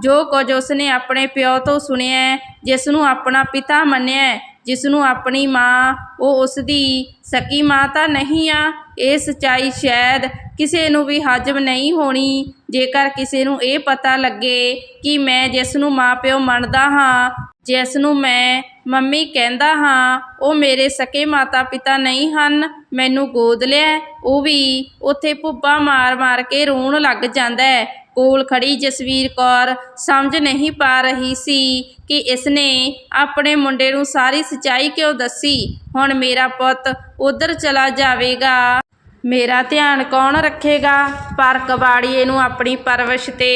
ਜੋ ਕੁਝ ਉਸਨੇ ਆਪਣੇ ਪਿਓ ਤੋਂ ਸੁਣਿਆ ਜਿਸ ਨੂੰ ਆਪਣਾ ਪਿਤਾ ਮੰਨਿਆ ਹੈ, ਜਿਸ ਨੂੰ ਆਪਣੀ ਮਾਂ ਉਹ ਉਸ ਦੀ ਸਕੀ ਮਾਂ ਤਾਂ ਨਹੀਂ ਆ। ਇਹ ਸਚਾਈ ਸ਼ਾਇਦ ਕਿਸੇ ਨੂੰ ਵੀ ਹਜਮ ਨਹੀਂ ਹੋਣੀ, ਜੇਕਰ ਕਿਸੇ ਨੂੰ ਇਹ ਪਤਾ ਲੱਗੇ ਕਿ ਮੈਂ ਜਿਸ ਨੂੰ ਮਾਂ ਪਿਓ ਮੰਨਦਾ ਹਾਂ ਜਿਸ ਨੂੰ ਮੈਂ ਮੰਮੀ ਕਹਿੰਦਾ ਹਾਂ, ਉਹ ਮੇਰੇ ਸਕੇ ਮਾਤਾ ਪਿਤਾ ਨਹੀਂ ਹਨ, ਮੈਨੂੰ ਗੋਦ ਲਿਆ, ਉਹ ਵੀ ਉੱਥੇ ਭੁੱਬਾ ਮਾਰ-ਮਾਰ ਕੇ ਰੋਣ ਲੱਗ ਜਾਂਦਾ ਹੈ। ਕੋਲ ਖੜੀ ਜਸਵੀਰ ਕੌਰ ਸਮਝ ਨਹੀਂ ਪਾ ਰਹੀ ਸੀ ਕਿ ਇਸਨੇ ਆਪਣੇ ਮੁੰਡੇ ਨੂੰ ਸਾਰੀ ਸਚਾਈ ਕਿਉਂ ਦੱਸੀ? ਹੁਣ ਮੇਰਾ ਪੁੱਤ ਉਧਰ ਚਲਾ ਜਾਵੇਗਾ। ਮੇਰਾ ਧਿਆਨ ਕੌਣ ਰੱਖੇਗਾ? ਪਰ ਕਬਾੜੀਏ ਨੂੰ ਆਪਣੀ ਪਰਵਿਸ਼ ਤੇ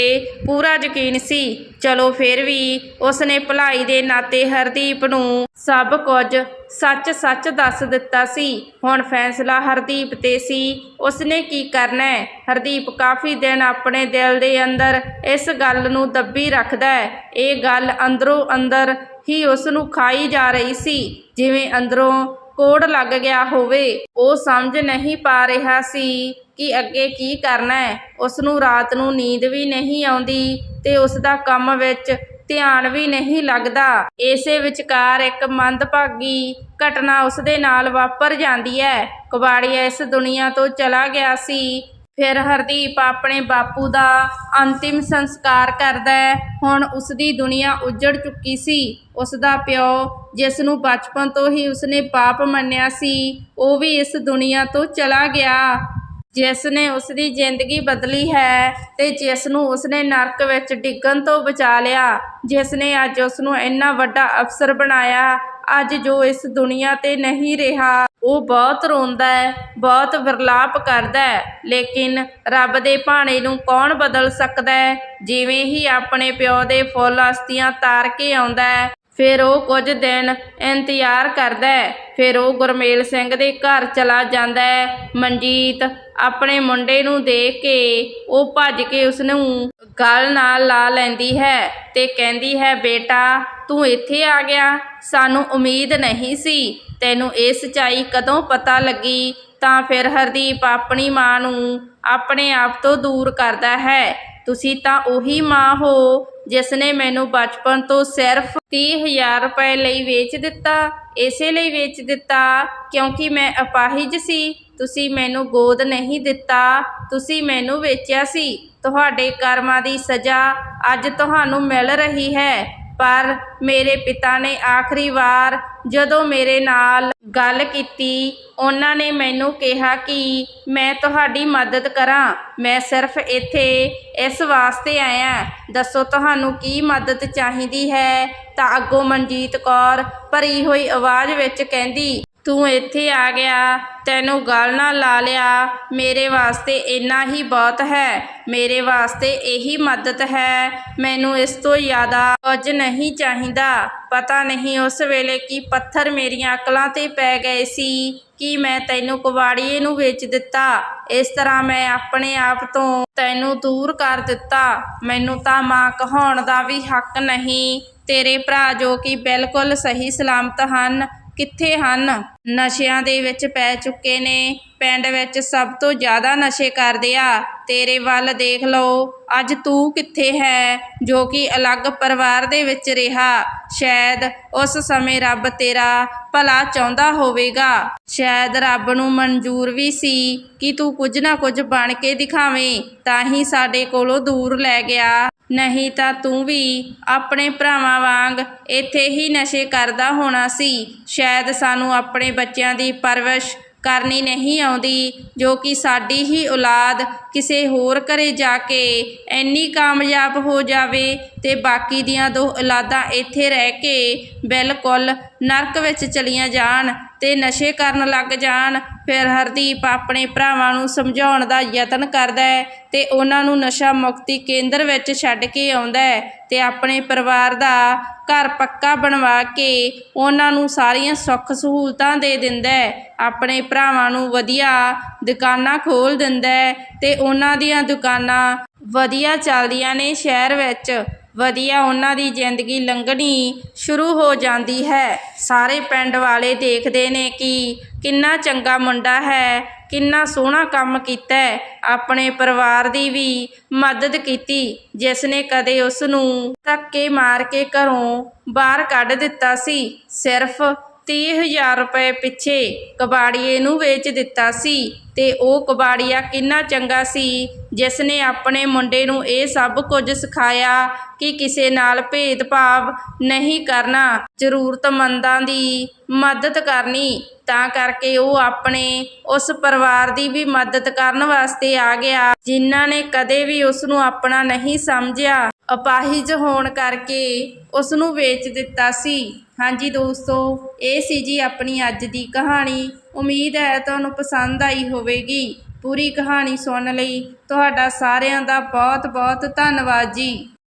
ਪੂਰਾ ਯਕੀਨ ਸੀ। ਚਲੋ ਫਿਰ ਵੀ ਉਸਨੇ ਭਲਾਈ ਦੇ ਨਾਤੇ ਹਰਦੀਪ ਨੂੰ ਸਭ ਕੁਝ ਸੱਚ-ਸੱਚ ਦੱਸ ਦਿੱਤਾ ਸੀ। ਹੁਣ ਫੈਸਲਾ ਹਰਦੀਪ ਤੇ ਸੀ। ਉਸਨੇ ਕੀ ਕਰਨਾ ਹੈ? ਹਰਦੀਪ ਕਾਫੀ ਦਿਨ ਆਪਣੇ ਦਿਲ ਦੇ ਅੰਦਰ ਇਸ ਗੱਲ ਨੂੰ ਦੱਬੀ ਰੱਖਦਾ ਹੈ। ਇਹ ਗੱਲ ਅੰਦਰੋਂ ਅੰਦਰ ਹੀ ਉਸਨੂੰ ਖਾਈ ਜਾ ਰਹੀ ਸੀ। ਜਿਵੇਂ ਅੰਦਰੋਂ ਕੋੜ ਲੱਗ ਗਿਆ ਹੋਵੇ, ਉਹ ਸਮਝ ਨਹੀਂ ਪਾ ਰਿਹਾ ਸੀ ਕਿ ਅੱਗੇ ਕੀ ਕਰਨਾ ਹੈ। ਉਸ ਨੂੰ ਰਾਤ ਨੂੰ ਨੀਂਦ ਵੀ ਨਹੀਂ ਆਉਂਦੀ ਤੇ ਉਸ ਦਾ ਕੰਮ ਵਿੱਚ ਧਿਆਨ ਵੀ ਨਹੀਂ ਲੱਗਦਾ। ਇਸੇ ਵਿਚਕਾਰ ਇੱਕ ਮੰਦਭਾਗੀ ਘਟਨਾ ਉਸ ਦੇ ਨਾਲ ਵਾਪਰ ਜਾਂਦੀ ਹੈ। ਕਬਾੜੀਆ ਇਸ ਦੁਨੀਆ ਤੋਂ ਚਲਾ ਗਿਆ ਸੀ ਫਿਰ ਹਰਦੀਪ ਆਪਣੇ ਬਾਪੂ ਦਾ ਅੰਤਿਮ ਸੰਸਕਾਰ ਕਰਦਾ ਹੈ। ਹੁਣ ਉਸ ਦੀ ਦੁਨੀਆ ਉਜੜ ਚੁੱਕੀ ਸੀ। ਉਸ ਦਾ ਪਿਓ, ਜਿਸ ਨੂੰ ਬਚਪਨ ਤੋਂ ਹੀ ਉਸਨੇ ਪਾਪ ਮੰਨਿਆ ਸੀ, ਉਹ ਵੀ ਇਸ ਦੁਨੀਆ ਤੋਂ ਚਲਾ ਗਿਆ। ਜਿਸ ਨੇ ਉਸ ਦੀ ਜ਼ਿੰਦਗੀ ਬਦਲੀ ਹੈ ਤੇ ਜਿਸ ਨੂੰ ਉਸ ਨੇ ਨਰਕ ਵਿੱਚ ਡਿੱਗਣ ਤੋਂ ਬਚਾ ਲਿਆ। ਜਿਸ ਨੇ ਅੱਜ ਉਸ ਨੂੰ ਇੰਨਾ ਵੱਡਾ ਅਫਸਰ ਬਣਾਇਆ, ਅੱਜ ਜੋ ਇਸ ਦੁਨੀਆ ਤੇ ਨਹੀਂ ਰਿਹਾ। ਉਹ ਬਹੁਤ ਰੋਂਦਾ ਹੈ, ਬਹੁਤ ਵਿਰਲਾਪ ਕਰਦਾ ਹੈ, ਲੇਕਿਨ ਰੱਬ ਦੇ ਭਾਣੇ ਨੂੰ ਕੌਣ ਬਦਲ ਸਕਦਾ ਹੈ? ਜਿਵੇਂ ਹੀ ਆਪਣੇ ਪਿਓ ਦੇ ਫੁੱਲ ਅਸਤੀਆਂ ਤਾਰ ਕੇ ਆਉਂਦਾ ਹੈ ਫਿਰ ਉਹ ਕੁਝ ਦਿਨ ਇੰਤਜ਼ਾਰ ਕਰਦਾ ਹੈ। ਫਿਰ ਉਹ ਗੁਰਮੇਲ ਸਿੰਘ ਦੇ ਘਰ ਚਲਾ ਜਾਂਦਾ ਹੈ। ਮਨਜੀਤ ਆਪਣੇ ਮੁੰਡੇ ਨੂੰ ਦੇਖ ਕੇ ਉਹ ਭੱਜ ਕੇ ਉਸਨੂੰ ਗਲ ਨਾਲ ਲਾ ਲੈਂਦੀ ਹੈ ਤੇ ਕਹਿੰਦੀ ਹੈ, ਬੇਟਾ, ਤੂੰ ਇੱਥੇ ਆ ਗਿਆ। ਸਾਨੂੰ ਉਮੀਦ ਨਹੀਂ ਸੀ। ਤੈਨੂੰ ਇਹ ਸਚਾਈ ਕਦੋਂ ਪਤਾ ਲੱਗੀ? ਤਾਂ ਫਿਰ ਹਰਦੀਪ ਆਪਣੀ ਮਾਂ ਨੂੰ ਆਪਣੇ ਆਪ ਤੋਂ ਦੂਰ ਕਰਦਾ ਹੈ। ਤੁਸੀਂ ਤਾਂ ਉਹੀ ਮਾਂ ਹੋ। ਜਿਸ ਨੇ ਮੈਨੂੰ ਬਚਪਨ ਤੋਂ ਸਿਰਫ 30000 ਰੁਪਏ ਲਈ ਵੇਚ ਦਿੱਤਾ, ਇਸੇ ਲਈ ਵੇਚ ਦਿੱਤਾ ਕਿਉਂਕਿ ਮੈਂ ਅਪਾਹਿਜ ਸੀ। ਤੁਸੀਂ ਮੈਨੂੰ ਗੋਦ ਨਹੀਂ ਦਿੱਤਾ, ਤੁਸੀਂ ਮੈਨੂੰ ਵੇਚਿਆ ਸੀ। ਤੁਹਾਡੇ ਕਰਮਾਂ ਦੀ ਸਜ਼ਾ ਅੱਜ ਤੁਹਾਨੂੰ ਮਿਲ ਰਹੀ ਹੈ। ਪਰ ਮੇਰੇ ਪਿਤਾ ਨੇ ਆਖਰੀ ਵਾਰ ਜਦੋਂ ਮੇਰੇ ਨਾਲ ਗੱਲ ਕੀਤੀ, ਉਹਨਾਂ ਨੇ ਮੈਨੂੰ ਕਿਹਾ ਕਿ ਮੈਂ ਤੁਹਾਡੀ ਮਦਦ ਕਰਾਂ। ਮੈਂ ਸਿਰਫ ਇੱਥੇ ਇਸ ਵਾਸਤੇ ਆਇਆ ਦੱਸੋ ਤੁਹਾਨੂੰ ਕੀ ਮਦਦ ਚਾਹੀਦੀ ਹੈ? ਤਾਂ ਅੱਗੋਂ ਮਨਜੀਤ ਕੌਰ ਭਰੀ ਹੋਈ ਆਵਾਜ਼ ਵਿੱਚ ਕਹਿੰਦੀ ਤੂੰ ਇੱਥੇ ਆ ਗਿਆ, ਤੈਨੂੰ ਗਲ ਨਾ ਲਾ ਲਿਆ। ਮੇਰੇ ਵਾਸਤੇ ਇੰਨਾ ਹੀ ਬਹੁਤ ਹੈ, ਮੇਰੇ ਵਾਸਤੇ ਇਹੀ ਮਦਦ ਹੈ। ਮੈਨੂੰ ਇਸ ਤੋਂ ਜ਼ਿਆਦਾ ਕੁਝ ਨਹੀਂ ਚਾਹੀਦਾ। ਪਤਾ ਨਹੀਂ ਉਸ ਵੇਲੇ ਕੀ ਪੱਥਰ ਮੇਰੀਆਂ ਅਕਲਾਂ ਤੇ ਪੈ ਗਏ ਸੀ, ਕਿ ਮੈਂ ਤੈਨੂੰ ਕੁਵਾੜੀਏ ਨੂੰ ਵੇਚ ਦਿੱਤਾ। ਇਸ ਤਰ੍ਹਾਂ ਮੈਂ ਆਪਣੇ ਆਪ ਤੋਂ ਤੈਨੂੰ ਦੂਰ ਕਰ ਦਿੱਤਾ। ਮੈਨੂੰ ਤਾਂ ਮਾਂ ਕਹਾਉਣ ਦਾ ਵੀ ਹੱਕ ਨਹੀਂ। ਤੇਰੇ ਭਰਾ ਜੋ ਕਿ ਬਿਲਕੁਲ ਸਹੀ ਸਲਾਮਤ ਹਨ ਕਿੱਥੇ ਹਨ? ਨਸ਼ਿਆਂ ਦੇ ਵਿੱਚ ਪੈ ਚੁੱਕੇ ਨੇ। ਪਿੰਡ ਵਿੱਚ ਸਭ ਤੋਂ ਜ਼ਿਆਦਾ ਨਸ਼ੇ ਕਰਦੇ ਆ। ਤੇਰੇ ਵੱਲ ਦੇਖ ਲਓ, ਅੱਜ ਤੂੰ ਕਿੱਥੇ ਹੈ? ਜੋ ਕਿ ਅਲੱਗ ਪਰਿਵਾਰ ਦੇ ਵਿੱਚ ਰਿਹਾ। ਸ਼ਾਇਦ ਉਸ ਸਮੇਂ ਰੱਬ ਤੇਰਾ ਭਲਾ ਚਾਹੁੰਦਾ ਹੋਵੇਗਾ। ਸ਼ਾਇਦ ਰੱਬ ਨੂੰ ਮਨਜ਼ੂਰ ਵੀ ਸੀ ਕਿ ਤੂੰ ਕੁਝ ਨਾ ਕੁਝ ਬਣ ਕੇ ਦਿਖਾਵੇਂ, ਤਾਂ ਹੀ ਸਾਡੇ ਕੋਲੋਂ ਦੂਰ ਲੈ ਗਿਆ। ਨਹੀਂ ਤਾਂ ਤੂੰ ਵੀ ਆਪਣੇ ਭਰਾਵਾਂ ਵਾਂਗ ਇੱਥੇ ਹੀ ਨਸ਼ੇ ਕਰਦਾ ਹੋਣਾ ਸੀ। ਸ਼ਾਇਦ ਸਾਨੂੰ ਆਪਣੇ ਬੱਚਿਆਂ ਦੀ ਪਰਵਰਿਸ਼ ਕਰਨੀ ਨਹੀਂ ਆਉਂਦੀ, ਜੋ ਕਿ ਸਾਡੀ ਹੀ ਔਲਾਦ ਕਿਸੇ ਹੋਰ ਘਰੇ ਜਾ ਕੇ ਇੰਨੀ ਕਾਮਯਾਬ ਹੋ ਜਾਵੇ ਤੇ ਬਾਕੀ ਦੀਆਂ ਦੋ ਔਲਾਦਾਂ ਇੱਥੇ ਰਹਿ ਕੇ ਬਿਲਕੁਲ ਨਰਕ ਵਿੱਚ ਚਲੀਆਂ ਜਾਣ। ਅਤੇ ਨਸ਼ੇ ਕਰਨ ਲੱਗ ਜਾਣ, ਫਿਰ ਹਰਦੀਪ ਆਪਣੇ ਭਰਾਵਾਂ ਨੂੰ ਸਮਝਾਉਣ ਦਾ ਯਤਨ ਕਰਦਾ ਹੈ ਤੇ ਉਹਨਾਂ ਨੂੰ ਨਸ਼ਾ ਮੁਕਤੀ ਕੇਂਦਰ ਵਿੱਚ ਛੱਡ ਕੇ ਆਉਂਦਾ ਹੈ ਤੇ ਆਪਣੇ ਪਰਿਵਾਰ ਦਾ ਘਰ ਪੱਕਾ ਬਣਵਾ ਕੇ ਉਹਨਾਂ ਨੂੰ ਸਾਰੀਆਂ ਸੁੱਖ ਸਹੂਲਤਾਂ ਦੇ ਦਿੰਦਾ ਹੈ। ਆਪਣੇ ਭਰਾਵਾਂ ਨੂੰ ਵਧੀਆ ਦੁਕਾਨਾਂ ਖੋਲ੍ਹ ਦਿੰਦਾ ਹੈ ਤੇ ਉਹਨਾਂ ਦੀਆਂ ਦੁਕਾਨਾਂ ਵਧੀਆ ਚੱਲਦੀਆਂ ਨੇ ਸ਼ਹਿਰ ਵਿੱਚ। ਵਧੀਆ ਉਹਨਾਂ ਦੀ ਜ਼ਿੰਦਗੀ ਲੰਘਣੀ ਸ਼ੁਰੂ ਹੋ ਜਾਂਦੀ ਹੈ। ਸਾਰੇ ਪਿੰਡ ਵਾਲੇ ਦੇਖਦੇ ਨੇ ਕਿ ਕਿੰਨਾ ਚੰਗਾ ਮੁੰਡਾ ਹੈ, ਕਿੰਨਾ ਸੋਹਣਾ ਕੰਮ ਕੀਤਾ ਆਪਣੇ ਪਰਿਵਾਰ ਦੀ ਵੀ ਮਦਦ ਕੀਤੀ ਜਿਸ ਨੇ ਕਦੇ ਉਸ ਨੂੰ ਧੱਕੇ ਮਾਰ ਕੇ ਘਰੋਂ ਬਾਹਰ ਕੱਢ ਦਿੱਤਾ ਸੀ। ਸਿਰਫ 30000 ਰੁਪਏ ਪਿੱਛੇ ਕਬਾੜੀਏ ਨੂੰ ਵੇਚ ਦਿੱਤਾ ਸੀ ਤੇ ਉਹ ਕਬਾੜੀਆ ਕਿੰਨਾ ਚੰਗਾ ਸੀ ਜਿਸ ਨੇ ਆਪਣੇ ਮੁੰਡੇ ਨੂੰ ਇਹ ਸਭ ਕੁਝ ਸਿਖਾਇਆ ਕਿ ਕਿਸੇ ਨਾਲ ਭੇਦਭਾਵ ਨਹੀਂ ਕਰਨਾ, ਜ਼ਰੂਰਤਮੰਦਾਂ ਦੀ ਮਦਦ ਕਰਨੀ। ਤਾਂ ਕਰਕੇ ਉਹ ਆਪਣੇ ਉਸ ਪਰਿਵਾਰ ਦੀ ਵੀ ਮਦਦ ਕਰਨ ਵਾਸਤੇ ਆ ਗਿਆ, ਜਿਨ੍ਹਾਂ ਨੇ ਕਦੇ ਵੀ ਉਸ ਨੂੰ ਆਪਣਾ ਨਹੀਂ ਸਮਝਿਆ। ਅਪਾਹਿਜ ਹੋਣ ਕਰਕੇ ਉਸ ਨੂੰ ਵੇਚ ਦਿੱਤਾ ਸੀ। ਹਾਂਜੀ ਦੋਸਤੋ, ਇਹ ਸੀ ਜੀ ਆਪਣੀ ਅੱਜ ਦੀ ਕਹਾਣੀ। ਉਮੀਦ ਹੈ ਤੁਹਾਨੂੰ ਪਸੰਦ ਆਈ ਹੋਵੇਗੀ। ਪੂਰੀ ਕਹਾਣੀ ਸੁਣਨ ਲਈ ਤੁਹਾਡਾ ਸਾਰਿਆਂ ਦਾ ਬਹੁਤ ਬਹੁਤ ਧੰਨਵਾਦ ਜੀ।